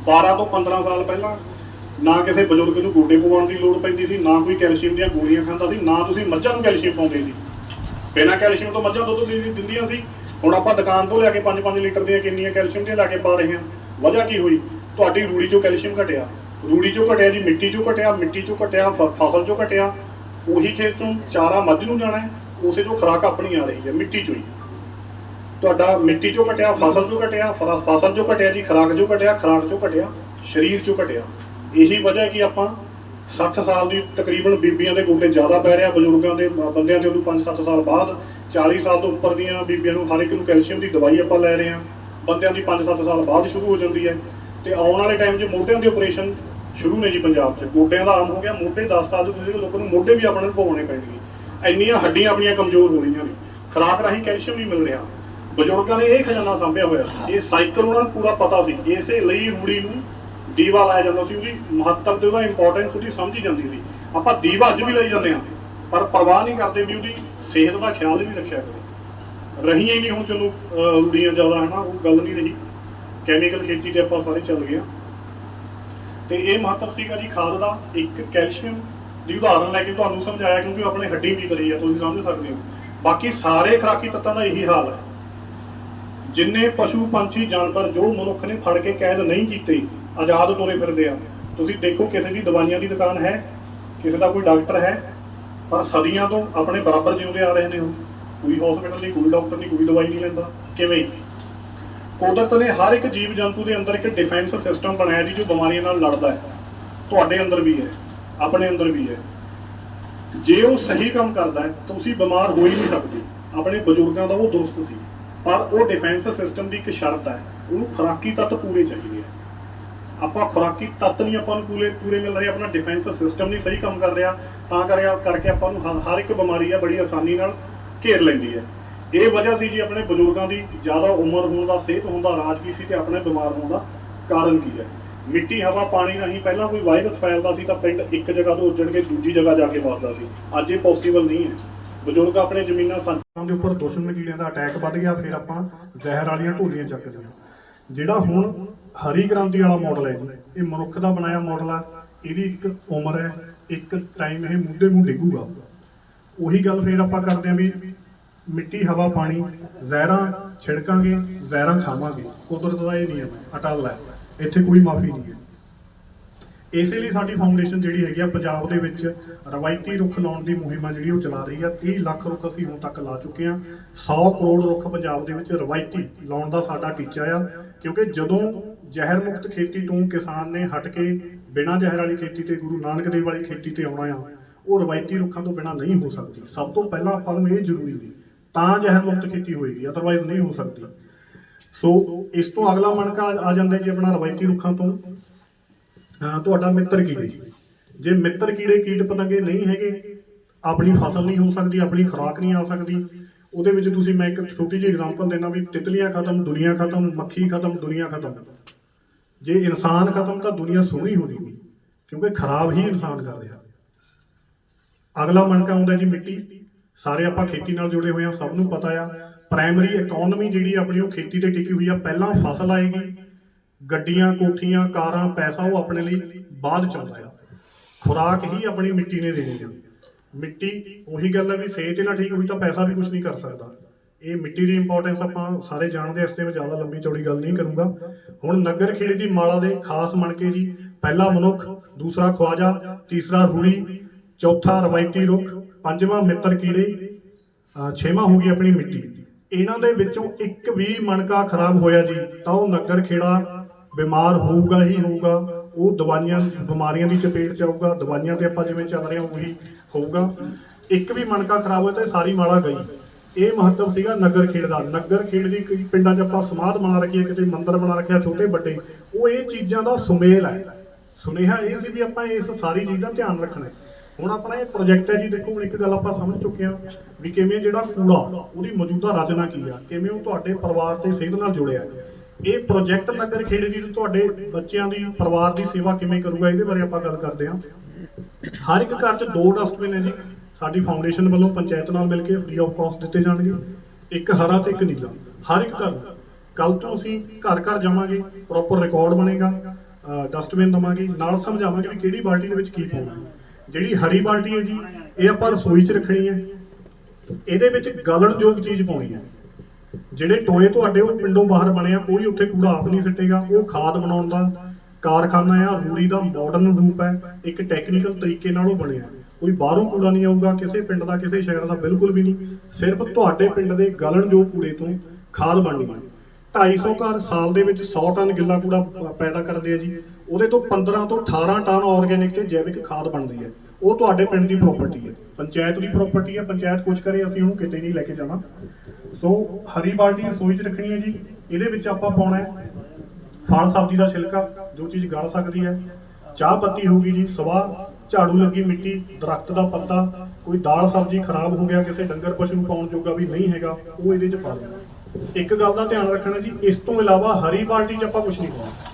12 ਤੋਂ 15 ਸਾਲ ਪਹਿਲਾਂ ਨਾ ਕਿਸੇ ਬਜ਼ੁਰਗ ਨੂੰ ਗੋਡੇ ਪਵਾਉਣ ਦੀ ਲੋੜ ਪੈਂਦੀ ਸੀ, ਨਾ ਕੋਈ ਕੈਲਸ਼ੀਅਮ ਦੀਆਂ ਗੋਲੀਆਂ ਖਾਂਦਾ ਸੀ, ਨਾ ਤੁਸੀਂ ਮੱਝਾਂ ਨੂੰ ਕੈਲਸ਼ੀਅਮ ਪਾਉਂਦੇ ਸੀ। ਬਿਨਾਂ ਕੈਲਸ਼ੀਅਮ ਤੋਂ ਮੱਝਾਂ ਦੁੱਧ ਦਿੰਦੀਆਂ ਸੀ, ਹੁਣ ਆਪਾਂ ਦੁਕਾਨ ਤੋਂ ਲਿਆ ਕੇ 5-5 ਲੀਟਰ ਦੀਆਂ ਕਿੰਨੀਆਂ ਕੈਲਸ਼ੀਅਮ ਦੀਆਂ ਲਾ ਕੇ ਪਾ ਰਹੇ ਹਾਂ। ਵਜ੍ਹਾ ਕੀ ਹੋਈ? ਤੁਹਾਡੀ ਰੂੜੀ ਚੋਂ ਕੈਲਸ਼ੀਅਮ ਘਟਿਆ। ਰੂੜੀ ਚੋਂ ਘਟਿਆ ਜੀ, ਮਿੱਟੀ ਚੋਂ ਘਟਿਆ, ਮਿੱਟੀ ਚੋਂ ਘਟਿਆ, ਫ- ਫਸਲ ਚੋਂ ਘਟਿਆ। ਉਹੀ ਖੇਤ ਤੋਂ ਚਾਰਾ ਮੱਝ ਨੂੰ ਜਾਣਾ ਉਸੇ ਚੋਂ ਖੁਰਾਕ ਆਪਣੀ ਆ ਰਹੀ ਹੈ, ਮਿੱਟੀ ਚੋਂ ਹੀ। ਤੁਹਾਡਾ ਮਿੱਟੀ ਚੋਂ ਘਟਿਆ, ਫਸਲ ਚੋਂ ਘਟਿਆ ਫਸਲ ਚੋਂ ਘਟਿਆ ਜੀ, ਖੁਰਾਕ ਚੋਂ ਘਟਿਆ, ਖੁਰਾਕ ਚੋਂ ਘਟਿਆ, ਸਰੀਰ ਚੋਂ ਘਟਿਆ। ਇਹੀ ਵਜ੍ਹਾ ਕਿ ਆਪਾਂ 60 ਸਾਲ ਦੀ ਤਕਰੀਬਨ ਬੀਬੀਆਂ ਦੇ ਗੋਡੇ ਜ਼ਿਆਦਾ ਪੈ ਰਿਹਾ, ਬਜ਼ੁਰਗਾਂ ਦੇ ਬੰਦਿਆਂ ਦੇ ਉਹਨੂੰ 5-7 ਸਾਲ ਬਾਅਦ। 40 ਸਾਲ ਤੋਂ ਉੱਪਰ ਦੀਆਂ ਬੀਬੀਆਂ ਨੂੰ ਹਰ ਇੱਕ ਨੂੰ ਕੈਲਸ਼ੀਅਮ ਦੀ ਦਵਾਈ ਆਪਾਂ ਲੈ ਰਹੇ ਹਾਂ। ਬੰਦਿਆਂ ਦੀ 5-7 ਸਾਲ ਬਾਅਦ ਸ਼ੁਰੂ ਹੋ ਜਾਂਦੀ ਹੈ। ਤੇ ਆਉਣ ਵਾਲੇ ਟਾਈਮ 'ਚ ਮੋਢਿਆਂ ਦੇ ਆਪਰੇਸ਼ਨ ਸ਼ੁਰੂ ਨੇ ਜੀ ਪੰਜਾਬ 'ਚ। ਗੋਡਿਆਂ ਦਾ ਆਮ ਹੋ ਗਿਆ, ਮੋਢੇ 10 ਸਾਲ ਤੋਂ ਤੁਸੀਂ ਲੋਕਾਂ ਨੂੰ ਮੋਢੇ ਵੀ ਆਪਣੇ ਨੂੰ ਭੋਗਣੇ ਪੈਣਗੇ। ਇੰਨੀਆਂ ਹੱਡੀਆਂ ਆਪਣੀਆਂ ਕਮਜ਼ੋਰ ਹੋ ਰਹੀਆਂ ਨੇ। ਖੁਰਾਕ ਰਾਹੀਂ ਕੈਲਸ਼ੀਅਮ ਨਹੀਂ ਮਿਲ ਰਿਹਾ। ਬਜ਼ੁਰਗਾਂ ਨੇ ਇਹ ਖਜ਼ਾਨਾ ਸਾਂਭਿਆ ਹੋਇਆ। ਸੀ ਇਹ ਸਾਈਕਲ ਉਹਨਾਂ ਨੂੰ ਪੂਰਾ ਪਤਾ ਸੀ। ਇਸੇ ਲਈ ਰੂੜੀ ਨੂੰ ਦੀਵਾ ਲਾਇਆ ਜਾਂਦਾ ਸੀ ਉਹਦੀ ਮਹੱਤਵ ਤੇ ਉਹਦਾ ਇੰਪੋਰਟੈਂਸ ਉਹਦੀ ਸਮਝੀ ਜਾਂਦੀ ਸੀ। ਆਪਾਂ ਦੀਵਾ ਅੱਜ ਵੀ ਲਈ ਜਾਂਦੇ ਹਾਂ। ਪਰ ਪਰਵਾਹ ਨਹੀਂ ਕਰਦੇ ਵੀ ਉਹਦੀ ਸਿਹਤ ਦਾ ਖਿਆਲ ਵੀ ਰੱਖਿਆ ਕਰੋ ਰਹੀਆਂ ਹੀ ਨਹੀਂ ਹੁਣ ਚਲੋ ਅਹ, ਰੂੜੀਆਂ ਜ਼ਿਆਦਾ ਹਨਾ ਉਹ ਗੱਲ ਨਹੀਂ ਰਹੀ। ਕੈਮੀਕਲ ਖੇਤੀ ਤੇ ਆਪਾਂ ਸਾਰੇ ਚੱਲ ਗਏ ਹਾਂ। ਤੇ ਇਹ ਮਹੱਤਵ ਸੀਗਾ ਜੀ ਖਾਦ ਦਾ। ਇੱਕ ਕੈਲਸ਼ੀਅਮ ਦੀ ਉਦਾਹਰਨ ਲੈ ਕੇ ਤੁਹਾਨੂੰ ਸਮਝਾਇਆ ਕਿਉਂਕਿ ਆਪਣੇ ਹੱਡੀ ਵੀ ਰਹੀ ਹੈ ਤੁਸੀਂ ਸਮਝ ਸਕਦੇ ਹੋ। ਬਾਕੀ ਸਾਰੇ ਖੁਰਾਕੀ ਤੱਤਾਂ ਦਾ ਇਹੀ ਹਾਲ ਹੈ। ਜਿੰਨੇ ਪਸ਼ੂ, ਪੰਛੀ, ਜਾਨਵਰ, ਜੋ ਮਨੁੱਖ ਨੇ ਫੜ ਕੇ ਕੈਦ ਨਹੀਂ ਕੀਤੇ, ਆਜ਼ਾਦ ਤੁਰੇ ਫਿਰਦੇ ਆ। ਤੁਸੀਂ ਦੇਖੋ ਕਿਸੇ ਦੀ ਦਵਾਈਆਂ ਦੀ ਦੁਕਾਨ ਹੈ, ਕਿਸੇ ਦਾ ਕੋਈ ਡਾਕਟਰ ਹੈ, ਪਰ ਸਦੀਆਂ ਤੋਂ ਆਪਣੇ ਬਰਾਬਰ ਜਿਉਂਦੇ ਆ ਰਹੇ ਨੇ ਉਹ। ਕੋਈ ਹਸਪੀਟਲ ਨਹੀਂ ਕੋਈ ਡਾਕਟਰ ਨਹੀਂ ਕੋਈ ਦਵਾਈ ਨਹੀਂ ਲੈਂਦਾ। ਕਿਵੇਂ? ਕੁਦਰਤ ਨੇ ਹਰ ਇੱਕ ਜੀਵ ਜੰਤੂ ਦੇ ਅੰਦਰ ਇੱਕ ਡਿਫੈਂਸ ਸਿਸਟਮ ਬਣਾਇਆ ਜੀ, ਜੋ ਬਿਮਾਰੀਆਂ ਨਾਲ ਲੜਦਾ ਹੈ। ਤੁਹਾਡੇ ਅੰਦਰ ਵੀ ਹੈ। ਆਪਣੇ ਅੰਦਰ ਵੀ ਹੈ। ਜੇ ਉਹ ਸਹੀ ਕੰਮ ਕਰਦਾ ਹੈ, ਤਾਂ ਤੁਸੀਂ ਬਿਮਾਰ ਹੋ ਹੀ ਨਹੀਂ ਸਕਦੇ। ਆਪਣੇ ਬਜ਼ੁਰਗਾਂ ਦਾ ਉਹ ਦੋਸਤ ਸੀ। ਪਰ ਉਹ ਡਿਫੈਂਸ ਸਿਸਟਮ ਦੀ ਇੱਕ ਸ਼ਰਤ ਹੈ। ਉਹਨੂੰ ਖੁਰਾਕੀ ਤੱਤ ਪੂਰੇ ਚਾਹੀਦੇ ਆ। ਆਪਾਂ ਖੁਰਾਕੀ ਤੱਤ ਨਹੀਂ ਆਪਾਂ ਨੂੰ ਪੂਰੇ ਪੂਰੇ ਮਿਲ ਰਹੇ। ਆਪਣਾ ਡਿਫੈਂਸ ਸਿਸਟਮ ਨਹੀਂ ਸਹੀ ਕੰਮ ਕਰ ਰਿਹਾ, ਤਾਂ ਕਰਿਆ ਕਰਕੇ ਆਪਾਂ ਨੂੰ ਹਰ- ਹਰ ਇੱਕ ਬਿਮਾਰੀ ਆ ਬੜੀ ਆਸਾਨੀ ਨਾਲ ਘੇਰ ਲੈਂਦੀ ਹੈ। ਇਹ ਵਜ੍ਹਾ ਸੀ ਜੀ ਆਪਣੇ ਬਜ਼ੁਰਗਾਂ ਦੀ ਜ਼ਿਆਦਾ ਉਮਰ ਹੋਣ ਦਾ, ਸਿਹਤ ਹੋਣ ਦਾ ਰਾਜ ਕੀ ਸੀ ਤੇ ਆਪਣੇ ਬਿਮਾਰ ਹੋਣ ਦਾ ਕਾਰਨ ਕੀ ਹੈ। ਮਿੱਟੀ, ਹਵਾ, ਪਾਣੀ ਰਾਹੀਂ ਪਹਿਲਾਂ ਕੋਈ ਵਾਇਰਸ ਫੈਲਦਾ ਸੀ ਤਾਂ ਪਿੰਡ ਇੱਕ ਜਗ੍ਹਾ ਤੋਂ ਉੱਜੜ ਕੇ ਦੂਜੀ ਜਗ੍ਹਾ ਜਾ ਕੇ ਵੱਸਦਾ ਸੀ। ਅੱਜ ਇਹ ਪੋਸੀਬਲ ਨਹੀਂ ਹੈ। ਬਜ਼ੁਰਗ ਆਪਣੇ ਜ਼ਮੀਨਾਂ ਸੰਤਾਂ ਦੇ ਉੱਪਰ ਦੁਸ਼ਮਣ ਕੀੜਿਆਂ ਦਾ ਅਟੈਕ ਵੱਧ ਗਿਆ, ਫਿਰ ਆਪਾਂ ਜ਼ਹਿਰ ਵਾਲੀਆਂ ਢੋਲੀਆਂ ਚੱਕਦੇ ਹਾਂ। ਜਿਹੜਾ ਹੁਣ ਹਰੀ ਕ੍ਰਾਂਤੀ ਵਾਲਾ ਮਾਡਲ ਹੈ ਜੀ, ਇਹ ਮਨੁੱਖ ਦਾ ਬਣਾਇਆ ਮਾਡਲ ਆ, ਇਹਦੀ ਇੱਕ ਉਮਰ ਹੈ, ਇੱਕ ਟਾਈਮ ਇਹ ਮੁੱਢੇ ਮੂੰਹ ਡਿੱਗੂਗਾ। ਉਹੀ ਗੱਲ ਫੇਰ ਆਪਾਂ ਕਰਦੇ ਆਂ ਵੀ ਮਿੱਟੀ, ਹਵਾ, ਪਾਣੀ, ਜ਼ਹਿਰਾਂ ਛਿੜਕਾਂਗੇ, ਜ਼ਹਿਰਾਂ ਖਾਵਾਂਗੇ। ਕੁਦਰਤ ਦਾ ਇਹ ਨਿਯਮ ਹੈ, ਅਟਲ ਹੈ। ਇੱਥੇ ਕੋਈ ਮਾਫੀ ਨਹੀਂ ਹੈ। ਇਸੇ ਲਈ ਸਾਡੀ ਫਾਊਂਡੇਸ਼ਨ ਜਿਹੜੀ ਹੈਗੀ ਆ, ਪੰਜਾਬ ਦੇ ਵਿੱਚ ਰਵਾਇਤੀ ਰੁੱਖ ਲਾਉਣ ਦੀ ਮੁਹਿੰਮ ਆ ਜਿਹੜੀ ਉਹ ਚਲਾ ਰਹੀ ਆ। 30 ਲੱਖ ਰੁੱਖ ਅਸੀਂ ਹੁਣ ਤੱਕ ਲਾ ਚੁੱਕੇ ਆ। 100 ਕਰੋੜ ਰੁੱਖ ਪੰਜਾਬ ਦੇ ਵਿੱਚ ਰਵਾਇਤੀ ਲਾਉਣ ਦਾ ਸਾਡਾ ਟੀਚਾ ਆ। ਕਿਉਂਕਿ ਜਦੋਂ ਜ਼ਹਿਰ ਮੁਕਤ ਖੇਤੀ ਤੋਂ ਕਿਸਾਨ ਨੇ ਹਟ ਕੇ ਬਿਨਾਂ ਜ਼ਹਿਰ ਵਾਲੀ ਖੇਤੀ ਤੇ, ਗੁਰੂ ਨਾਨਕ ਦੇਵ ਵਾਲੀ ਖੇਤੀ ਤੇ ਆਉਣਾ ਆ, ਉਹ ਰਵਾਇਤੀ ਰੁੱਖਾਂ ਤੋਂ ਬਿਨਾਂ ਨਹੀਂ ਹੋ ਸਕਦੀ। ਸਭ ਤੋਂ ਪਹਿਲਾਂ ਆਪਾਂ ਨੂੰ ਇਹ ਜ਼ਰੂਰੀ ਨੇ ਤਾਂ ਜ਼ਹਿਰ ਮੁਕਤ ਖੇਤੀ ਹੋਏਗੀ ਅਦਰਵਾਈਜ਼ ਨਹੀਂ ਹੋ ਸਕਦੀ। ਸੋ ਇਸ ਤੋਂ ਅਗਲਾ ਮਣਕਾ ਆ- ਜਾਂਦਾ ਜੀ ਆਪਣਾ ਰਵਾਇਤੀ ਰੁੱਖਾਂ ਤੋਂ। ਤੁਹਾਡਾ ਮਿੱਤਰ ਕੀੜੇ। ਜੇ ਮਿੱਤਰ ਕੀੜੇ ਕੀਟ ਪਤੰਗੇ ਨਹੀਂ ਹੈਗੇ, ਆਪਣੀ ਫਸਲ ਨਹੀਂ ਹੋ ਸਕਦੀ, ਆਪਣੀ ਖੁਰਾਕ ਨਹੀਂ ਆ ਸਕਦੀ। ਉਹਦੇ ਵਿੱਚ ਤੁਸੀਂ ਮੈਂ ਇੱਕ ਛੋਟੀ ਜਿਹੀ ਐਗਜ਼ਾਮਪਲ ਦੇਣਾ ਵੀ ਤਿਤਲੀਆਂ ਖਤਮ, ਦੁਨੀਆ ਖਤਮ, ਮੱਖੀ ਖਤਮ, ਦੁਨੀਆ ਖਤਮ। ਜੇ ਇਨਸਾਨ ਖਤਮ ਤਾਂ ਦੁਨੀਆ ਸੋਹਣੀ ਹੋ ਜੂਗੀ, ਕਿਉਂਕਿ ਖਰਾਬ ਹੀ ਇਨਸਾਨ ਕਰ ਰਿਹਾ। ਅਗਲਾ ਮਣਕਾ ਆਉਂਦਾ ਜੀ ਮਿੱਟੀ। ਸਾਰੇ ਆਪਾਂ ਖੇਤੀ ਨਾਲ ਜੁੜੇ ਹੋਏ ਆ ਸਭ ਨੂੰ ਪਤਾ ਆ। ਪ੍ਰਾਇਮਰੀ ਇਕਨੋਮੀ ਜਿਹੜੀ ਆਪਣੀ ਉਹ ਖੇਤੀ ਤੇ ਟਿਕੀ ਹੋਈ ਆ ਪਹਿਲਾਂ ਫਸਲ ਆਏਗੀ ਗੱਡੀਆਂ ਕੋਠੀਆਂ ਕਾਰਾਂ ਪੈਸਾ ਉਹ ਆਪਣੇ ਲਈ ਬਾਅਦ ਚ ਆਉਂਦਾ ਆ। ਖੁਰਾਕ ਹੀ ਆਪਣੀ ਮਿੱਟੀ ਨੇ ਦੇਣੀ ਆ। ਮਿੱਟੀ ਉਹੀ ਗੱਲ ਹੈ ਵੀ ਸਿਹਤ ਹੀ ਨਾ ਠੀਕ ਹੋਈ ਤਾਂ ਪੈਸਾ ਵੀ ਕੁਝ ਨਹੀਂ ਕਰ ਸਕਦਾ। ਇਹ ਮਿੱਟੀ ਦੀ ਇੰਪੋਰਟੈਂਸ ਆਪਾਂ ਸਾਰੇ ਜਾਣਦੇ ਹਾਂ, ਇਸ ਤੇ ਮੈਂ ਜ਼ਿਆਦਾ ਲੰਬੀ ਚੌੜੀ ਗੱਲ ਨਹੀਂ ਕਰੂੰਗਾ। ਹੁਣ ਨਗਰ ਖੇੜੇ ਦੀ ਮਾਲਾ ਦੇ ਖਾਸ ਮਣਕੇ ਜੀ ਪਹਿਲਾ ਮਨੁੱਖ ਦੂਸਰਾ ਖਵਾਜਾ ਤੀਸਰਾ ਰੂੜੀ ਚੌਥਾ ਰਵਾਇਤੀ ਰੁੱਖ ਪੰਜਵਾਂ ਮਿੱਤਰ ਕੀੜੇ ਛੇਵਾਂ ਹੋ ਗਈ ਆਪਣੀ ਮਿੱਟੀ। ਇਹਨਾਂ ਦੇ ਵਿੱਚੋਂ ਇੱਕ ਵੀ ਮਣਕਾ ਖਰਾਬ ਹੋਇਆ ਜੀ, ਤਾਂ ਉਹ ਨਗਰ ਖੇੜਾ ਬਿਮਾਰ ਹੋਊਗਾ ਹੀ ਹੋਊਗਾ, ਉਹ ਦਵਾਈਆਂ, ਬਿਮਾਰੀਆਂ ਦੀ ਚਪੇਟ ਚ ਆਊਗਾ, ਦਵਾਈਆਂ ਤੇ ਆਪਾਂ ਜਿਵੇਂ ਚੱਲ ਰਹੇ ਹਾਂ ਉਹੀ ਹੋਊਗਾ। ਇੱਕ ਵੀ ਮਣਕਾ ਖਰਾਬ ਹੋਇਆ ਤਾਂ ਇਹ ਸਾਰੀ ਮਾਲਾ ਗਈ। ਇਹ ਮਹੱਤਵ ਸੀਗਾ ਨਗਰ ਖੇਡ ਦਾ। ਨਗਰ ਖੇਡ ਦੀ ਕਈ ਪਿੰਡਾਂ 'ਚ ਆਪਾਂ ਸਮਾਧ ਬਣਾ ਰੱਖੀ, ਕਿਤੇ ਮੰਦਿਰ ਬਣਾ ਰੱਖਿਆ, ਛੋਟੇ ਵੱਡੇ, ਉਹ ਇਹ ਚੀਜ਼ਾਂ ਦਾ ਸੁਮੇਲ ਹੈ। ਸੁਨੇਹਾ ਇਹ ਸੀ ਵੀ ਆਪਾਂ ਇਸ ਸਾਰੀ ਚੀਜ਼ ਦਾ ਧਿਆਨ ਰੱਖਣਾ ਹੈ। ਹੁਣ ਆਪਣਾ ਇਹ ਪ੍ਰੋਜੈਕਟ ਹੈ ਜੀ, ਦੇਖੋ ਹੁਣ ਇੱਕ ਗੱਲ ਆਪਾਂ ਸਮਝ ਚੁੱਕੇ ਹਾਂ ਵੀ ਕਿਵੇਂ ਜਿਹੜਾ ਕੂੜਾ, ਉਹਦੀ ਮੌਜੂਦਾ ਰਚਨਾ ਕੀ ਆ, ਕਿਵੇਂ ਉਹ ਤੁਹਾਡੇ ਪਰਿਵਾਰ ਤੇ ਸਿਹਤ ਨਾਲ ਜੁੜਿਆ ਇਹ ਪ੍ਰੋਜੈਕਟ ਨਗਰ ਖੇੜੇ ਦੀ ਤੁਹਾਡੇ ਬੱਚਿਆਂ ਦੀ, ਪਰਿਵਾਰ ਦੀ ਸੇਵਾ ਕਿਵੇਂ ਕਰੂਗਾ, ਇਹਦੇ ਬਾਰੇ ਆਪਾਂ ਗੱਲ ਕਰਦੇ ਹਾਂ। ਹਰ ਇੱਕ ਘਰ 'ਚ ਦੋ ਡਸਟਬਿਨ ਹੈ ਜੀ, ਸਾਡੀ ਫਾਊਂਡੇਸ਼ਨ ਵੱਲੋਂ ਪੰਚਾਇਤ ਨਾਲ ਮਿਲ ਕੇ ਫ੍ਰੀ ਆਫ ਕਾਸਟ ਦਿੱਤੇ ਜਾਣਗੇ। ਇੱਕ ਹਰਾ ਤੇ ਇੱਕ ਨੀਲਾ, ਹਰ ਇੱਕ ਘਰ ਕੱਲ ਤੋਂ ਅਸੀਂ ਘਰ ਘਰ ਜਾਵਾਂਗੇ ਪ੍ਰੋਪਰ ਰਿਕਾਰਡ ਬਣੇਗਾ ਡਸਟਬਿਨ ਦਵਾਂਗੇ, ਨਾਲ ਸਮਝਾਵਾਂਗੇ ਵੀ ਕਿਹੜੀ ਬਾਲਟੀ ਦੇ ਵਿੱਚ ਕੀ ਪਾਉਣਾ। ਹੈ। ਜਿਹੜੀ ਹਰੀ ਬਾਲਟੀ ਹੈ ਜੀ, ਇਹ ਆਪਾਂ ਰਸੋਈ 'ਚ ਰੱਖਣੀ ਹੈ। ਇਹਦੇ ਵਿੱਚ ਗਲਣਯੋਗ ਚੀਜ਼ ਪਾਉਣੀ ਹੈ। ਜਿਹੜੇ ਟੋਏ ਤੁਹਾਡੇ ਉਹ ਪਿੰਡੋਂ ਬਾਹਰ ਬਣੇ ਕੋਈ ਉੱਥੇ ਕੂੜਾ ਆਪ ਨਹੀਂ ਸਿੱਟੇਗਾ। ਉਹ ਖਾਦ ਬਣਾਉਣ ਦਾ ਕਾਰਖਾਨਾ ਆ ਰੂਰੀ ਦਾ ਮਾਡਰਨ ਰੂਪ ਹੈ। ਇੱਕ ਟੈਕਨੀਕਲ ਤਰੀਕੇ ਨਾਲ ਉਹ ਬਣਿਆ। ਕੋਈ ਬਾਹਰੋਂ ਕੂੜਾ ਨਹੀਂ ਆਊਗਾ, ਕਿਸੇ ਪਿੰਡ ਦਾ, ਕਿਸੇ ਸ਼ਹਿਰ ਦਾ, ਬਿਲਕੁਲ ਵੀ ਨਹੀਂ। ਸਿਰਫ ਤੁਹਾਡੇ ਪਿੰਡ ਦੇ ਗਲਣਯੋਗ ਕੂੜੇ ਤੋਂ ਖਾਦ ਬਣਨੀ ਹੈ। 250 ਘਰ ਸਾਲ ਦੇ ਵਿੱਚ 100 ਟਨ ਗਿੱਲਾ ਕੂੜਾ ਪੈਦਾ ਕਰਦੇ ਆ ਜੀ। ਉਹਦੇ ਤੋਂ 15 ਤੋਂ 18 ਟਨ ਆਰਗੇਨਿਕ ਤੇ ਜੈਵਿਕ ਖਾਦ ਬਣਦੀ ਹੈ। ਉਹ ਤੁਹਾਡੇ ਪਿੰਡ ਦੀ ਪ੍ਰਾਪਰਟੀ ਹੈ। ਪੰਚਾਇਤ ਦੀ ਪ੍ਰਾਪਰਟੀ ਹੈ। ਪੰਚਾਇਤ ਕੁਝ ਕਰੇ, ਅਸੀਂ ਉਹਨੂੰ ਕਿਤੇ ਨਹੀਂ ਲੈ ਕੇ ਜਾਣਾ। ਸੋ ਹਰੀ ਬਾਲਟੀ ਰਸੋਈ 'ਚ ਰੱਖਣੀ ਹੈ ਜੀ। ਇਹਦੇ ਵਿੱਚ ਆਪਾਂ ਪਾਉਣਾ ਹੈ ਫਲ ਸਬਜ਼ੀ ਦਾ ਛਿਲਕਾ, ਜੋ ਚੀਜ਼ ਗਲ ਸਕਦੀ ਹੈ। ਚਾਹ ਪੱਤੀ ਹੋਊਗੀ ਜੀ ਸਵਾਹ ਝਾੜੂ ਲੱਗੀ ਮਿੱਟੀ, ਦਰਖਤ ਦਾ ਪੱਤਾ, ਕੋਈ ਦਾਲ ਸਬਜ਼ੀ ਖਰਾਬ ਹੋ ਗਿਆ, ਕਿਸੇ ਡੰਗਰ ਪਸ਼ੂ ਨੂੰ ਪਾਉਣ ਜੋਗਾ ਵੀ ਨਹੀਂ ਹੈਗਾ, ਉਹ ਇਹਦੇ 'ਚ ਪਾ ਦੇਣਾ ਇੱਕ ਗੱਲ ਦਾ ਧਿਆਨ ਰੱਖਣਾ ਜੀ, ਇਸ ਤੋਂ ਇਲਾਵਾ ਹਰੀ ਬਾਲਟੀ 'ਚ ਆਪਾਂ ਕੁਝ ਨਹੀਂ ਪਾਉਣਾ।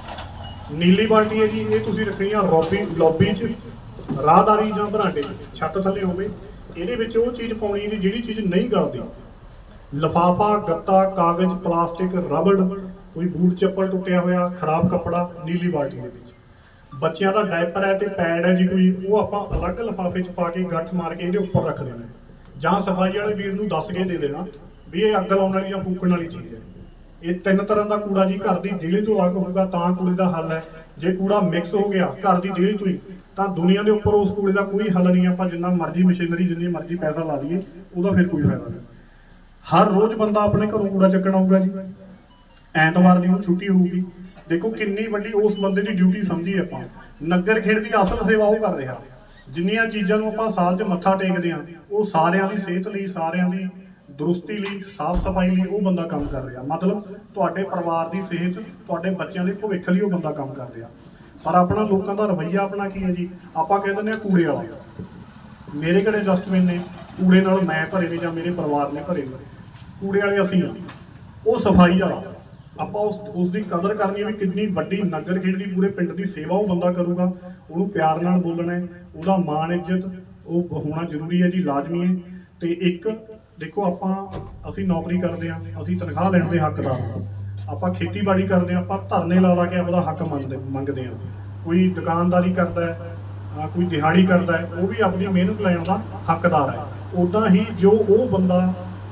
ਨੀਲੀ ਬਾਲਟੀ ਹੈ ਜੀ, ਇਹ ਤੁਸੀਂ ਰੱਖਣੀ ਆ ਰੋਬੀ ਲੌਬੀ 'ਚ, ਰਾਹਦਾਰੀ ਜਾਂ ਬਰਾਂਡੇ 'ਚ, ਛੱਤ ਥੱਲੇ ਹੋਵੇ। ਇਹਦੇ ਵਿੱਚ ਉਹ ਚੀਜ਼ ਪਾਉਣੀ ਹੈ ਜਿਹੜੀ ਚੀਜ਼ ਨਹੀਂ ਗਲਦੀ। ਲਫਾਫਾ, ਗੱਤਾ, ਕਾਗਜ਼, ਪਲਾਸਟਿਕ, ਰਬੜ, ਕੋਈ ਬੂਟ ਚੱਪਲ ਟੁੱਟਿਆ ਹੋਇਆ, ਖਰਾਬ ਕੱਪੜਾ, ਨੀਲੀ ਬਾਲਟੀ ਦੇ ਵਿੱਚ। ਬੱਚਿਆਂ ਦਾ ਡਾਇਪਰ ਹੈ ਤੇ ਪੈਡ ਹੈ ਜੀ ਕੋਈ, ਉਹ ਆਪਾਂ ਅਲੱਗ ਲਫਾਫੇ 'ਚ ਪਾ ਕੇ ਗੱਠ ਮਾਰ ਕੇ ਇਹਦੇ ਉੱਪਰ ਰੱਖ ਦੇਣਾ। ਜਾਂ ਸਫ਼ਾਈ ਵਾਲੇ ਵੀਰ ਨੂੰ ਦੱਸ ਕੇ ਦੇ ਦੇਣਾ ਵੀ ਇਹ ਅੱਗ ਲਾਉਣ ਵਾਲੀ ਜਾਂ ਫੂਕਣ ਵਾਲੀ ਚੀਜ਼ ਹੈ। ਇਹ ਤਿੰਨ ਤਰ੍ਹਾਂ ਦਾ ਕੂੜਾ ਜੀ, ਘਰ ਦੀ ਡੇਲੀ ਤੋਂ ਅਲੱਗ ਹੋਊਗਾ, ਤਾਂ ਕੂੜੇ ਦਾ ਹੱਲ ਹੈ। ਜੇ ਕੂੜਾ ਮਿਕਸ ਹੋ ਗਿਆ ਘਰ ਦੀ ਡੇਲੀ ਤੋਂ ਹੀ, ਤਾਂ ਦੁਨੀਆ ਦੇ ਉੱਪਰ ਉਸ ਕੂੜੇ ਦਾ ਕੋਈ ਹੱਲ ਨਹੀਂ, ਆਪਾਂ ਜਿੰਨਾ ਮਰਜ਼ੀ ਮਸ਼ੀਨਰੀ, ਜਿੰਨੀ ਮਰਜ਼ੀ ਪੈਸਾ ਲਾ ਲਈਏ, ਉਹਦਾ ਫਿਰ ਕੋਈ ਫਾਇਦਾ ਨਹੀਂ। ਹਰ ਰੋਜ਼ ਬੰਦਾ ਆਪਣੇ ਘਰੋਂ ਕੂੜਾ ਚੱਕਣ ਆਊਗਾ ਜੀ। ਐਤਵਾਰ ਦੀ ਉਹ ਛੁੱਟੀ ਹੋਊਗੀ। ਦੇਖੋ ਕਿੰਨੀ ਵੱਡੀ ਉਸ ਬੰਦੇ ਦੀ ਡਿਊਟੀ ਸਮਝੀ ਆਪਾਂ। ਨਗਰ ਖੇਡ ਦੀ ਅਸਲ ਸੇਵਾ ਉਹ ਕਰ ਰਿਹਾ। ਜਿੰਨੀਆਂ ਚੀਜ਼ਾਂ ਨੂੰ ਆਪਾਂ ਸਾਲ 'ਚ ਮੱਥਾ ਟੇਕਦੇ ਆ ਉਹ ਸਾਰਿਆਂ ਦੀ ਸਿਹਤ ਲਈ, ਸਾਰਿਆਂ ਦੀ ਦਰੁਸਤੀ ਲਈ, ਸਾਫ਼ ਸਫ਼ਾਈ ਲਈ ਉਹ ਬੰਦਾ ਕੰਮ ਕਰ ਰਿਹਾ। ਮਤਲਬ ਤੁਹਾਡੇ ਪਰਿਵਾਰ ਦੀ ਸਿਹਤ, ਤੁਹਾਡੇ ਬੱਚਿਆਂ ਦੇ ਭਵਿੱਖ ਲਈ ਉਹ ਬੰਦਾ ਕੰਮ ਕਰ ਰਿਹਾ। ਪਰ ਆਪਣਾ ਲੋਕਾਂ ਦਾ ਰਵੱਈਆ ਆਪਣਾ ਕੀ ਹੈ ਜੀ? ਆਪਾਂ ਕਹਿ ਦਿੰਦੇ ਆ ਕੂੜੇ ਵਾਲਾ। ਮੇਰੇ ਕਿਹੜੇ ਡਸਟਬਿਨ ਨੇ? ਕੂੜੇ ਨਾਲ ਮੈਂ ਭਰੇ ਨੇ ਜਾਂ ਮੇਰੇ ਪਰਿਵਾਰ ਨੇ ਭਰੇ ਨੇ ਕੂੜੇ ਵਾਲੇ ਅਸੀਂ ਆ ਉਹ ਸਫ਼ਾਈ ਵਾਲਾ। ਆਪਾਂ ਉਸ ਉਸ ਦੀ ਕਦਰ ਕਰਨੀ ਹੈ ਵੀ ਕਿੰਨੀ ਵੱਡੀ ਨਗਰ ਖੇਡ ਦੀ ਪੂਰੇ ਪਿੰਡ ਦੀ ਸੇਵਾ ਉਹ ਬੰਦਾ ਕਰੂਗਾ। ਉਹਨੂੰ ਪਿਆਰ ਨਾਲ ਬੋਲਣਾ ਹੈ, ਉਹਦਾ ਮਾਣ, ਇੱਜ਼ਤ, ਉਹ ਹੋਣਾ ਜ਼ਰੂਰੀ ਹੈ ਜੀ, ਲਾਜ਼ਮੀ ਹੈ। ਤੇ ਇੱਕ ਦੇਖੋ, ਆਪਾਂ, ਅਸੀਂ ਨੌਕਰੀ ਕਰਦੇ ਆ ਅਸੀਂ ਤਨਖਾਹ ਲੈਣ ਦੇ ਹੱਕਦਾਰ ਹਾਂ ਆਪਾਂ ਖੇਤੀਬਾੜੀ ਕਰਦੇ ਹਾਂ, ਆਪਾਂ ਧਰਨੇ ਲਾ ਲਾ ਕੇ ਆਪਦਾ ਹੱਕ ਮੰਗਦੇ ਮੰਗਦੇ ਹਾਂ। ਕੋਈ ਦੁਕਾਨਦਾਰੀ ਕਰਦਾ ਹੈ ਕੋਈ ਦਿਹਾੜੀ ਕਰਦਾ ਹੈ, ਉਹ ਵੀ ਆਪਣੀ ਮਿਹਨਤ ਲੈਣ ਦਾ ਹੱਕਦਾਰ ਹੈ। ਉਦਾਂ ਹੀ ਜੋ ਉਹ ਬੰਦਾ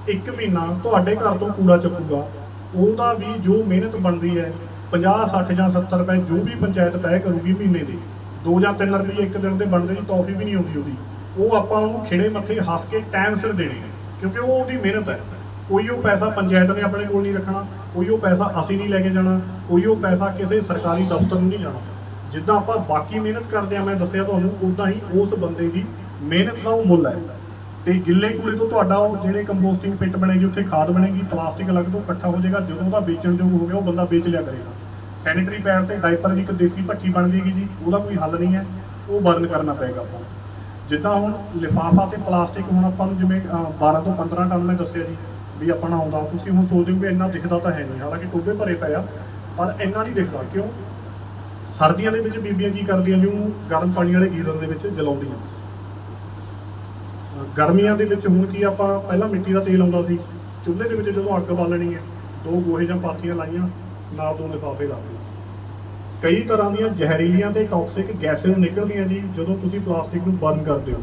ਇੱਕ ਮਹੀਨਾ ਤੁਹਾਡੇ ਘਰ ਤੋਂ ਕੂੜਾ ਚੱਕੂਗਾ, ਉਹਦਾ ਵੀ ਜੋ ਮਿਹਨਤ ਬਣਦੀ ਹੈ 50 60 ਜਾਂ 70 ਰੁਪਏ ਜੋ ਵੀ ਪੰਚਾਇਤ ਤੈਅ ਕਰੂਗੀ ਮਹੀਨੇ ਦੇ 2 ਜਾਂ 3 ਰੁਪਏ ਇੱਕ ਦਿਨ ਦੇ ਬਣਦੇ ਦੀ ਟੌਫੀ ਵੀ ਨਹੀਂ ਹੁੰਦੀ ਉਹਦੀ। ਉਹ ਆਪਾਂ ਉਹਨੂੰ ਖਿੜੇ ਮੱਥੇ ਹੱਸ ਕੇ ਟਾਈਮ ਸਿਰ ਦੇਣੇ ਨੇ ਕਿਉਂਕਿ ਉਹ ਉਹਦੀ ਮਿਹਨਤ ਹੈ। ਕੋਈ ਉਹ ਪੈਸਾ ਪੰਚਾਇਤ ਨੇ ਆਪਣੇ ਕੋਲ ਨਹੀਂ ਰੱਖਣਾ, ਕੋਈ ਉਹ ਪੈਸਾ ਅਸੀਂ ਨਹੀਂ ਲੈ ਕੇ ਜਾਣਾ, ਕੋਈ ਉਹ ਪੈਸਾ ਕਿਸੇ ਸਰਕਾਰੀ ਦਫ਼ਤਰ ਨੂੰ ਨਹੀਂ ਜਾਣਾ। ਜਿੱਦਾਂ ਆਪਾਂ ਬਾਕੀ ਮਿਹਨਤ ਕਰਦੇ ਆ ਮੈਂ ਦੱਸਿਆ ਤੁਹਾਨੂੰ ਉਦਾਂ ਹੀ ਉਸ ਬੰਦੇ ਦੀ ਮਿਹਨਤ ਦਾ ਉਹ ਮੁੱਲ ਹੈ। ਤੇ ਗਿੱਲੇ ਕੂੜੇ ਤੋਂ ਤੁਹਾਡਾ ਉਹ ਜਿਹੜੇ ਕੰਪੋਸਟਿੰਗ ਪਿੱਟ ਬਣੇਗੀ, ਉੱਥੇ ਖਾਦ ਬਣੇਗੀ, ਪਲਾਸਟਿਕ ਅਲੱਗ ਤੋਂ ਇਕੱਠਾ ਹੋ ਜਾਏਗਾ, ਜਦੋਂ ਉਹਦਾ ਵੇਚਣ ਯੋਗ ਹੋ ਗਿਆ, ਉਹ ਬੰਦਾ ਵੇਚ ਲਿਆ ਕਰੇਗਾ। ਸੈਨੀਟਰੀ ਪੈਡ ਤੇ ਡਾਈਪਰ ਦੀ ਇੱਕ ਦੇਸੀ ਭੱਠੀ ਬਣ ਜਾਏਗੀ ਜੀ, ਉਹਦਾ ਕੋਈ ਹੱਲ ਨਹੀਂ ਹੈ, ਉਹ ਬਰਨ ਕਰਨਾ ਪਏਗਾ ਆਪਾਂ ਨੂੰ। ਜਿੱਦਾਂ ਹੁਣ ਲਿਫਾਫਾ ਤੇ ਪਲਾਸਟਿਕ ਹੁਣ ਆਪਾਂ ਨੂੰ ਜਿਵੇਂ ਅਹ, 12 ਤੋਂ 15 ਟਨ ਮੈਂ ਦੱਸਿਆ ਜੀ ਵੀ ਆਪਣਾ ਆਉਂਦਾ ਤੁਸੀਂ ਹੁਣ ਸੋਚਦੇ ਹੋ ਵੀ ਇੰਨਾ ਦਿਖਦਾ ਤਾਂ ਹੈ ਨਹੀਂ ਹਾਲਾਂਕਿ ਟੋਬੇ ਭਰੇ ਪਏ ਆ ਪਰ ਇੰਨਾ ਨਹੀਂ ਦਿਖਦਾ ਕਿਉਂ? ਸਰਦੀਆਂ ਦੇ ਵਿੱਚ ਬੀਬੀਆਂ ਕੀ ਕਰਦੀਆਂ ਜੀ ਉਹਨੂੰ ਗਰਮ ਪਾਣੀ ਵਾਲੇ ਗੀਜ਼ਰ ਦੇ ਵਿੱਚ ਜਲਾਉਂਦੀਆਂ। ਗਰਮੀਆਂ ਦੇ ਵਿੱਚ ਹੁਣ ਕੀ ਆਪਾਂ ਪਹਿਲਾਂ ਮਿੱਟੀ ਦਾ ਤੇਲ ਆਉਂਦਾ ਸੀ ਚੁੱਲ੍ਹੇ ਦੇ ਵਿੱਚ ਜਦੋਂ ਅੱਗ ਬਾਲਣੀ ਹੈ ਦੋ ਗੋਹੇ ਜਾਂ ਪਾਥੀਆਂ ਲਾਈਆਂ ਨਾਲ ਦੋ ਲਿਫਾਫੇ ਲਾ ਦਿੱਤੇ ਕਈ ਤਰ੍ਹਾਂ ਦੀਆਂ ਜ਼ਹਿਰੀਲੀਆਂ ਤੇ ਟੌਕਸਿਕ ਗੈਸਸ ਨਿਕਲਦੀਆਂ ਜੀ, ਜਦੋਂ ਤੁਸੀਂ ਪਲਾਸਟਿਕ ਨੂੰ ਬਰਨ ਕਰਦੇ ਹੋ।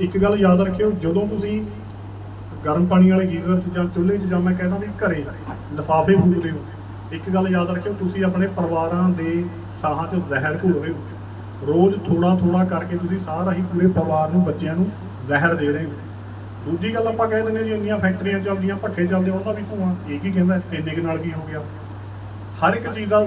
ਇੱਕ ਗੱਲ ਯਾਦ ਰੱਖਿਓ, ਜਦੋਂ ਤੁਸੀਂ ਗਰਮ ਪਾਣੀ ਵਾਲੇ ਗੀਜ਼ਰ 'ਚ ਜਾਂ ਚੁੱਲ੍ਹੇ 'ਚ ਜਾਂ ਮੈਂ ਕਹਿੰਦਾ ਵੀ ਘਰੇ ਲਿਫਾਫੇ ਫੂਕਦੇ ਹੋ, ਇੱਕ ਗੱਲ ਯਾਦ ਰੱਖਿਓ, ਤੁਸੀਂ ਆਪਣੇ ਪਰਿਵਾਰਾਂ ਦੇ ਸਾਹਾਂ 'ਚ ਜ਼ਹਿਰ ਘੋਲ ਰਹੇ ਹੋ। ਰੋਜ਼ ਥੋੜਾ ਥੋੜਾ ਕਰਕੇ ਤੁਸੀਂ ਸਾਰਾ ਹੀ ਪੂਰੇ ਪਰਿਵਾਰ ਨੂੰ, ਬੱਚਿਆਂ ਨੂੰ ਜ਼ਹਿਰ ਦੇ ਰਹੇ ਹੋ। ਦੂਜੀ ਗੱਲ ਆਪਾਂ ਕਹਿ ਦਿੰਦੇ ਜੀ, ਇੰਨੀਆਂ ਫੈਕਟਰੀਆਂ ਚੱਲਦੀਆਂ, ਭੱਠੇ ਚੱਲਦੇ ਉਹਨਾਂ ਦਾ ਵੀ ਧੂਆਂ ਇਹ ਕੀ ਕਹਿੰਦਾ, ਇੰਨੇ ਕੁ ਨਾਲ ਕੀ ਹੋ ਗਿਆ? ਹਰ ਇੱਕ ਚੀਜ਼ ਦਾ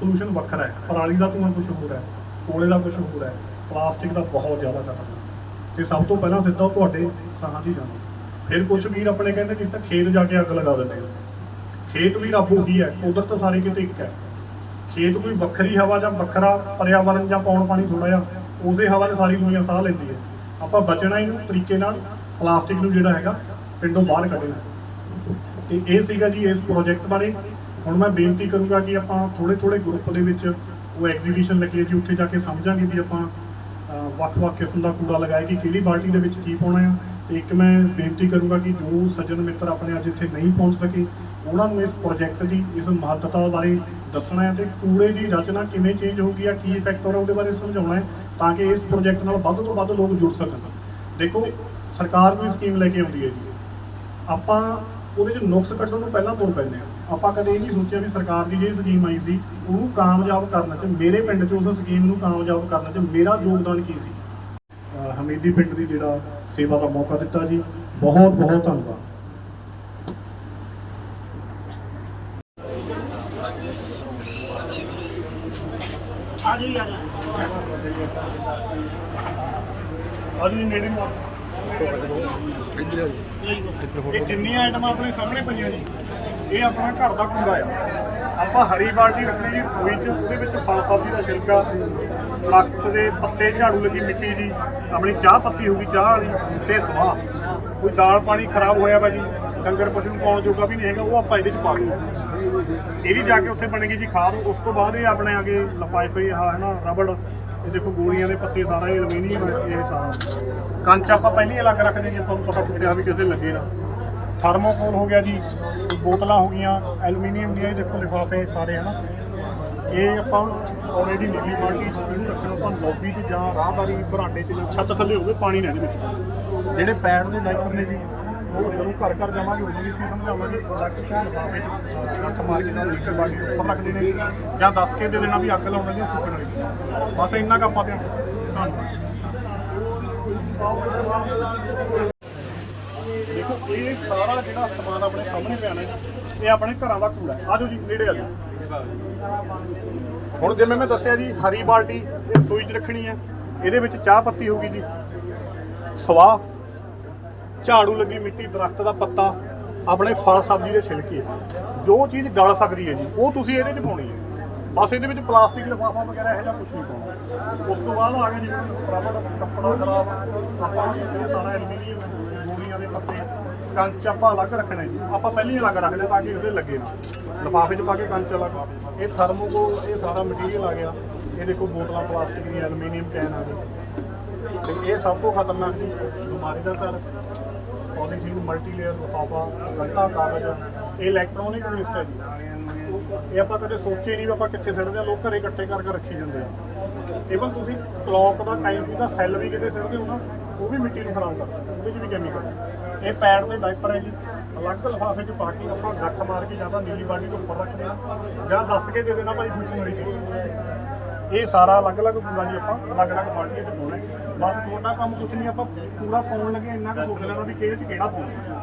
ਪੋਲੂਸ਼ਨ ਵੱਖਰਾ ਹੈ। ਪਰਾਲੀ ਦਾ ਧੂਆਂ ਕੁਝ ਹੋਰ ਹੈ, ਕੋਲੇ ਦਾ ਕੁਝ ਹੋਰ ਹੈ, ਪਲਾਸਟਿਕ ਦਾ ਬਹੁਤ ਜ਼ਿਆਦਾ ਖਤਰਨਾਕ ਤੇ ਸਭ ਤੋਂ ਪਹਿਲਾਂ ਸਿੱਧਾ ਉਹ ਤੁਹਾਡੇ ਸਾਹਾਂ 'ਚ ਹੀ ਜਾਂਦਾ ਫਿਰ ਕੁਝ ਵੀਰ ਆਪਣੇ ਕਹਿੰਦੇ ਕਿ ਤਾਂ ਖੇਤ ਜਾ ਕੇ ਅੱਗ ਲਗਾ ਦਿੰਦੇ ਆ। ਖੇਤ ਵੀ ਰੱਬ ਉਹੀ ਹੈ, ਕੁਦਰਤ ਸਾਰੇ ਕਿਤੇ ਇੱਕ ਹੈ। ਖੇਤ ਕੋਈ ਵੱਖਰੀ ਹਵਾ ਜਾਂ ਵੱਖਰਾ ਪਰਿਆਵਰਨ ਜਾਂ ਪੌਣ ਪਾਣੀ ਥੋੜਾ ਜਿਹਾ, ਉਸੇ ਹਵਾ ਨੇ ਸਾਰੀ ਦੁਨੀਆ ਸਾਹ ਲੈਂਦੀ ਹੈ। ਆਪਾਂ ਬਚਣਾ ਇਹਨੂੰ ਤਰੀਕੇ ਨਾਲ ਪਲਾਸਟਿਕ ਨੂੰ ਜਿਹੜਾ ਹੈਗਾ, ਪਿੰਡੋਂ ਬਾਹਰ ਕੱਢਣਾ। ਤੇ ਇਹ ਸੀਗਾ ਜੀ ਇਸ ਪ੍ਰੋਜੈਕਟ ਬਾਰੇ। ਹੁਣ ਮੈਂ ਬੇਨਤੀ ਕਰੂੰਗਾ ਕਿ ਆਪਾਂ ਥੋੜੇ ਥੋੜੇ ਗਰੁੱਪ ਦੇ ਵਿੱਚ ਉਹ ਐਗਜ਼ੀਬਿਸ਼ਨ ਲੱਗੀਏ ਜੀ, ਉੱਥੇ ਜਾ ਕੇ ਸਮਝਾਂਗੇ ਵੀ ਆਪਾਂ ਵੱਖ-ਵੱਖ ਕਿਸਮ ਦਾ ਕੂੜਾ ਲਗਾਏ ਕਿ ਕਿਹੜੀ ਬਾਲਟੀ ਦੇ ਵਿੱਚ ਕੀ ਪਾਉਣਾ ਆ। ਤੇ ਇੱਕ ਮੈਂ ਬੇਨਤੀ ਕਰੂੰਗਾ ਕਿ ਜੋ ਸੱਜਣ ਮਿੱਤਰ ਆਪਣੇ ਅੱਜ ਇੱਥੇ ਨਹੀਂ ਪਹੁੰਚ ਸਕੇ, ਉਹਨਾਂ ਨੂੰ ਇਸ ਪ੍ਰੋਜੈਕਟ ਦੀ, ਇਸ ਮਹੱਤਤਾ ਬਾਰੇ ਦੱਸਣਾ ਹੈ ਤੇ ਕੂੜੇ ਦੀ ਰਚਨਾ ਕਿਵੇਂ ਚੇਂਜ ਹੋਊਗੀ ਆ, ਕੀ ਇਫੈਕਟ ਹੋਣਾ ਉਹਦੇ ਬਾਰੇ ਸਮਝਾਉਣਾ ਹੈ, ਤਾਂ ਕਿ ਇਸ ਪ੍ਰੋਜੈਕਟ ਨਾਲ ਵੱਧ ਤੋਂ ਵੱਧ ਲੋਕ ਜੁੜ ਸਕਣ। ਦੇਖੋ, ਸਰਕਾਰ ਕੋਈ ਸਕੀਮ ਲੈ ਕੇ ਆਉਂਦੀ ਹੈ ਜੀ। ਆਪਾਂ ਉਹਦੇ 'ਚ ਨੁਕਸ ਕੱਢਣ ਨੂੰ ਪਹਿਲਾਂ ਤੁਰ ਪੈਂਦੇ ਆ ਆਪਾਂ ਕਦੇ ਇਹ ਨਹੀਂ ਸੋਚਿਆ ਵੀ ਸਰਕਾਰ ਦੀ ਜਿਹੜੀ ਸਕੀਮ ਆਈ ਸੀ ਉਹਨੂੰ ਕਾਮਯਾਬ ਕਰਨ 'ਚ ਮੇਰੇ ਪਿੰਡ 'ਚ ਉਸ ਸਕੀਮ ਨੂੰ ਕਾਮਯਾਬ ਕਰਨ 'ਚ ਮੇਰਾ ਯੋਗਦਾਨ ਕੀ ਸੀ? ਹਮੀਦੀ ਪਿੰਡ ਦੀ ਜਿਹੜਾ ਸੇਵਾ ਦਾ ਮੌਕਾ ਦਿੱਤਾ ਜੀ। ਬਹੁਤ ਬਹੁਤ ਧੰਨਵਾਦ। ਆ ਜੀ ਆ ਜੀ ਨੇੜੇ ਨੂੰ ਇਹ ਜਿੰਨੀਆਂ ਆਈਟਮਾਂ ਆਪਣੇ ਸਾਹਮਣੇ ਪਈਆਂ ਜੀ। ਇਹ ਆਪਣਾ ਘਰ ਦਾ ਕੂੜਾ ਆ। ਆਪਾਂ ਹਰੀ ਬਾਲਟੀ ਰੱਖਣੀ ਜੀ ਰਸੋਈ 'ਚ, ਉਹਦੇ ਵਿੱਚ ਫਲ ਸਬਜ਼ੀ ਦਾ ਛਿਲਕਾ ਦਰਖਤ ਦੇ ਪੱਤੇ ਝਾੜੂ ਲੱਗੀ ਮਿੱਟੀ ਦੀ ਆਪਣੀ ਚਾਹ ਪੱਤੀ ਹੋਊਗੀ ਚਾਹ ਵਾਲੀ, ਤੇ ਸਵਾਹ। ਕੋਈ ਦਾਲ ਪਾਣੀ ਖਰਾਬ ਹੋਇਆ ਵਾ ਜੀ, ਡੰਗਰ ਪਸ਼ੂ ਨੂੰ ਪਾਉਣ ਜੋਗਾ ਵੀ ਨਹੀਂ ਹੈਗਾ, ਉਹ ਆਪਾਂ ਇਹਦੇ 'ਚ ਪਾ ਦਿਓ ਇਹ ਵੀ ਜਾ ਕੇ ਉੱਥੇ ਬਣੇਗੀ ਜੀ ਖਾਦ, ਉਸ ਤੋਂ ਬਾਅਦ ਇਹ ਆਪਣੇ ਆਗੇ ਲਫਾਫੇ ਆ ਹੈ ਨਾ, ਰਬੜ, ਇਹ ਦੇਖੋ ਗੋਲੀਆਂ ਦੇ ਪੱਤੇ ਸਾਰਾ, ਇਹ ਐਲੂਮੀਨੀਅਮ ਇਹ ਸਾਰਾ। ਕੰਚ ਆਪਾਂ ਪਹਿਲੀ ਅਲੱਗ ਰੱਖਦੇ ਜੀ ਤੁਹਾਨੂੰ ਪਤਾ ਪੁੱਛਿਆ ਵੀ ਕਿਤੇ ਲੱਗੇ ਨਾ। ਥਰਮੋਕੋਲ ਹੋ ਗਿਆ ਜੀ, ਬੋਤਲਾਂ ਹੋ ਗਈਆਂ, ਐਲੂਮੀਨੀਅਮ ਦੀਆਂ ਇਹ ਦੇਖੋ ਲਿਫਾਫੇ ਸਾਰੇ ਹਨਾ। ਇਹ ਆਪਾਂ ਆਲਰੇਡੀ ਨੀਲੀ ਬਾਲਟੀ ਚ ਇਹਨੂੰ ਰੱਖਣਾ, ਆਪਾਂ ਲੌਬੀ 'ਚ ਜਾਂ ਰਾਹਦਾਰੀ ਬਰਾਂਡੇ 'ਚ ਜਾਂ ਛੱਤ ਥੱਲੇ ਹੋਵੇ ਪਾਣੀ ਨਾ ਇਹਦੇ ਵਿੱਚ। ਜਿਹੜੇ ਪੈਰ ਦੇ ਡਾਈਪਰ ਨੇ ਜੀ, ਉਹ ਜਦੋਂ ਘਰ ਘਰ ਜਾਵਾਂਗੇ, ਉਦੋਂ ਵੀ ਅਸੀਂ ਸਮਝਾਵਾਂਗੇ ਪ੍ਰੋਡਕਟ ਲਿਫਾਫੇ 'ਚ ਰੱਖ ਮਾਰ ਕੇ ਨਾਲ ਲੀਟਰ ਬਾਲਟੀ ਉੱਪਰ ਰੱਖਦੇ ਨੇ ਜਾਂ ਦੱਸ ਕੇ ਦੇ ਦੇਣਾ ਵੀ ਅੱਗ ਲਾਉਣਾ ਜਾਂ ਫੂਕਣ ਵਾਲੀ। ਬਸ ਇੰਨਾ ਕੁ ਆਪਾਂ ਧਿਆਨ ਧੰਨਵਾਦ। ਇਹ ਸਾਰਾ ਜਿਹੜਾ ਸਮਾਨ ਆਪਣੇ ਸਾਹਮਣੇ ਪਿਆ ਨਾ, ਇਹ ਆਪਣੇ ਘਰਾਂ ਦਾ ਕੂੜਾ ਹੈ। ਆਜੋ ਜੀ, ਨੇੜੇ ਆ ਜਾਓ ਹੁਣ ਜਿਵੇਂ ਮੈਂ ਦੱਸਿਆ ਜੀ, ਹਰੀ ਬਾਲਟੀ ਇਹ ਰਸੋਈ 'ਚ ਰੱਖਣੀ ਹੈ। ਇਹਦੇ ਵਿੱਚ ਚਾਹ ਪੱਤੀ ਹੋਊਗੀ ਜੀ। ਸਵਾਹ, ਝਾੜੂ ਲੱਗੀ ਮਿੱਟੀ, ਦਰਖਤ ਦਾ ਪੱਤਾ, ਆਪਣੇ ਫਲ ਸਬਜ਼ੀ ਦੇ ਛਿਲਕੇ। ਜੋ ਚੀਜ਼ ਗਲ ਸਕਦੀ ਹੈ ਜੀ, ਉਹ ਤੁਸੀਂ ਇਹਦੇ 'ਚ ਪਾਉਣੀ ਹੈ। ਬਸ ਇਹਦੇ ਵਿੱਚ ਪਲਾਸਟਿਕ, ਲਿਫਾਫਾ ਵਗੈਰਾ ਇਹੋ ਜਿਹਾ ਕੁਝ ਨਹੀਂ ਪਾਉਣਾ। ਉਸ ਤੋਂ ਬਾਅਦ ਆ ਗਿਆ ਜਿਵੇਂ ਰਬੜ ਕੱਪੜਾ ਖਰਾਬ, ਆਪਾਂ ਇਹ ਸਾਰਾ ਐਲੂਮੀਨੀਅਮ ਕੰਚ ਆਪਾਂ ਅਲੱਗ ਰੱਖਣਾ ਜੀ। ਆਪਾਂ ਪਹਿਲਾਂ ਹੀ ਅਲੱਗ ਰੱਖਦੇ ਤਾਂ ਕਿ ਉਹਦੇ ਲੱਗੇ ਨਾ। ਲਿਫਾਫੇ 'ਚ ਪਾ ਕੇ ਕੰਚ ਅਲੱਗ। ਇਹ ਥਰਮੋਕੋਲ ਇਹ ਸਾਰਾ ਮਟੀਰੀਅਲ ਆ ਗਿਆ। ਇਹ ਦੇਖੋ ਬੋਤਲਾਂ ਪਲਾਸਟਿਕ ਦੀਆਂ ਐਲੂਮੀਨੀਅਮ ਕੈਨ ਆ ਗਏ। ਤੇ ਇਹ ਸਭ ਤੋਂ ਖਤਰਨਾਕ ਜੀ, ਬਿਮਾਰੀ ਦਾ ਘਰ ਪੋਲੀਥੀਨ ਮਲਟੀ ਲੇਅਰ ਲਿਫਾਫਾ ਗੱਤਾ ਕਾਗਜ਼। ਇਹ ਇਲੈਕਟ੍ਰੋਨਿਕ ਵੇਸਟ ਹੈ ਜੀ। ਇਹ ਆਪਾਂ ਕਦੇ ਸੋਚੇ ਨਹੀਂ ਵੀ ਆਪਾਂ ਕਿੱਥੇ ਸਿੱਟਦੇ ਆ ਲੋਕ ਘਰੇ ਇਕੱਠੇ ਕਰਕੇ ਰੱਖੀ ਜਾਂਦੇ ਆ। ਈਵਨ ਤੁਸੀਂ ਕਲੌਕ ਦਾ ਟਾਈਮ ਦਾ ਸੈੱਲ ਵੀ ਕਿਤੇ ਸਿੱਟਦੇ ਹੋ ਨਾ, ਉਹ ਵੀ ਮਿੱਟੀ ਨੂੰ ਖਰਾਬ ਕਰਦਾ ਉਹਦੇ 'ਚ ਵੀ ਕੈਮੀਕਲ ਇਹ ਪੈਡ ਤੇ ਡਾਈਪਰ ਹੈ ਜੀ। ਅਲੱਗ ਲਿਫਾਫੇ 'ਚ ਪਾ ਕੇ ਆਪਾਂ ਗੱਠ ਮਾਰ ਕੇ ਜਾਂ ਤਾਂ ਨੀਲੀ ਬਾਡੀ ਤੋਂ ਉੱਪਰ ਰੱਖਦੇ ਆ ਜਾਂ ਦੱਸ ਕੇ ਦੇ ਦੇਣਾ ਭਾਈ ਫਿੱਟੂ ਚ ਇਹ ਸਾਰਾ ਅਲੱਗ-ਅਲੱਗ ਪੂਰਾ ਜੀ ਆਪਾਂ ਅਲੱਗ-ਅਲੱਗ ਬਾਲਟੀਆਂ 'ਚ ਪਾਉਣਾ ਬਸ ਤੁਹਾਡਾ ਕੰਮ ਕੁਛ ਨਹੀਂ, ਆਪਾਂ ਪੂਰਾ ਪਾਉਣ ਲੱਗੇ ਇੰਨਾ ਕੁ ਸੋਚ ਲੈਣਾ ਵੀ ਕਿਹੜੇ 'ਚ ਕਿਹੜਾ ਪਾਉਣਾ।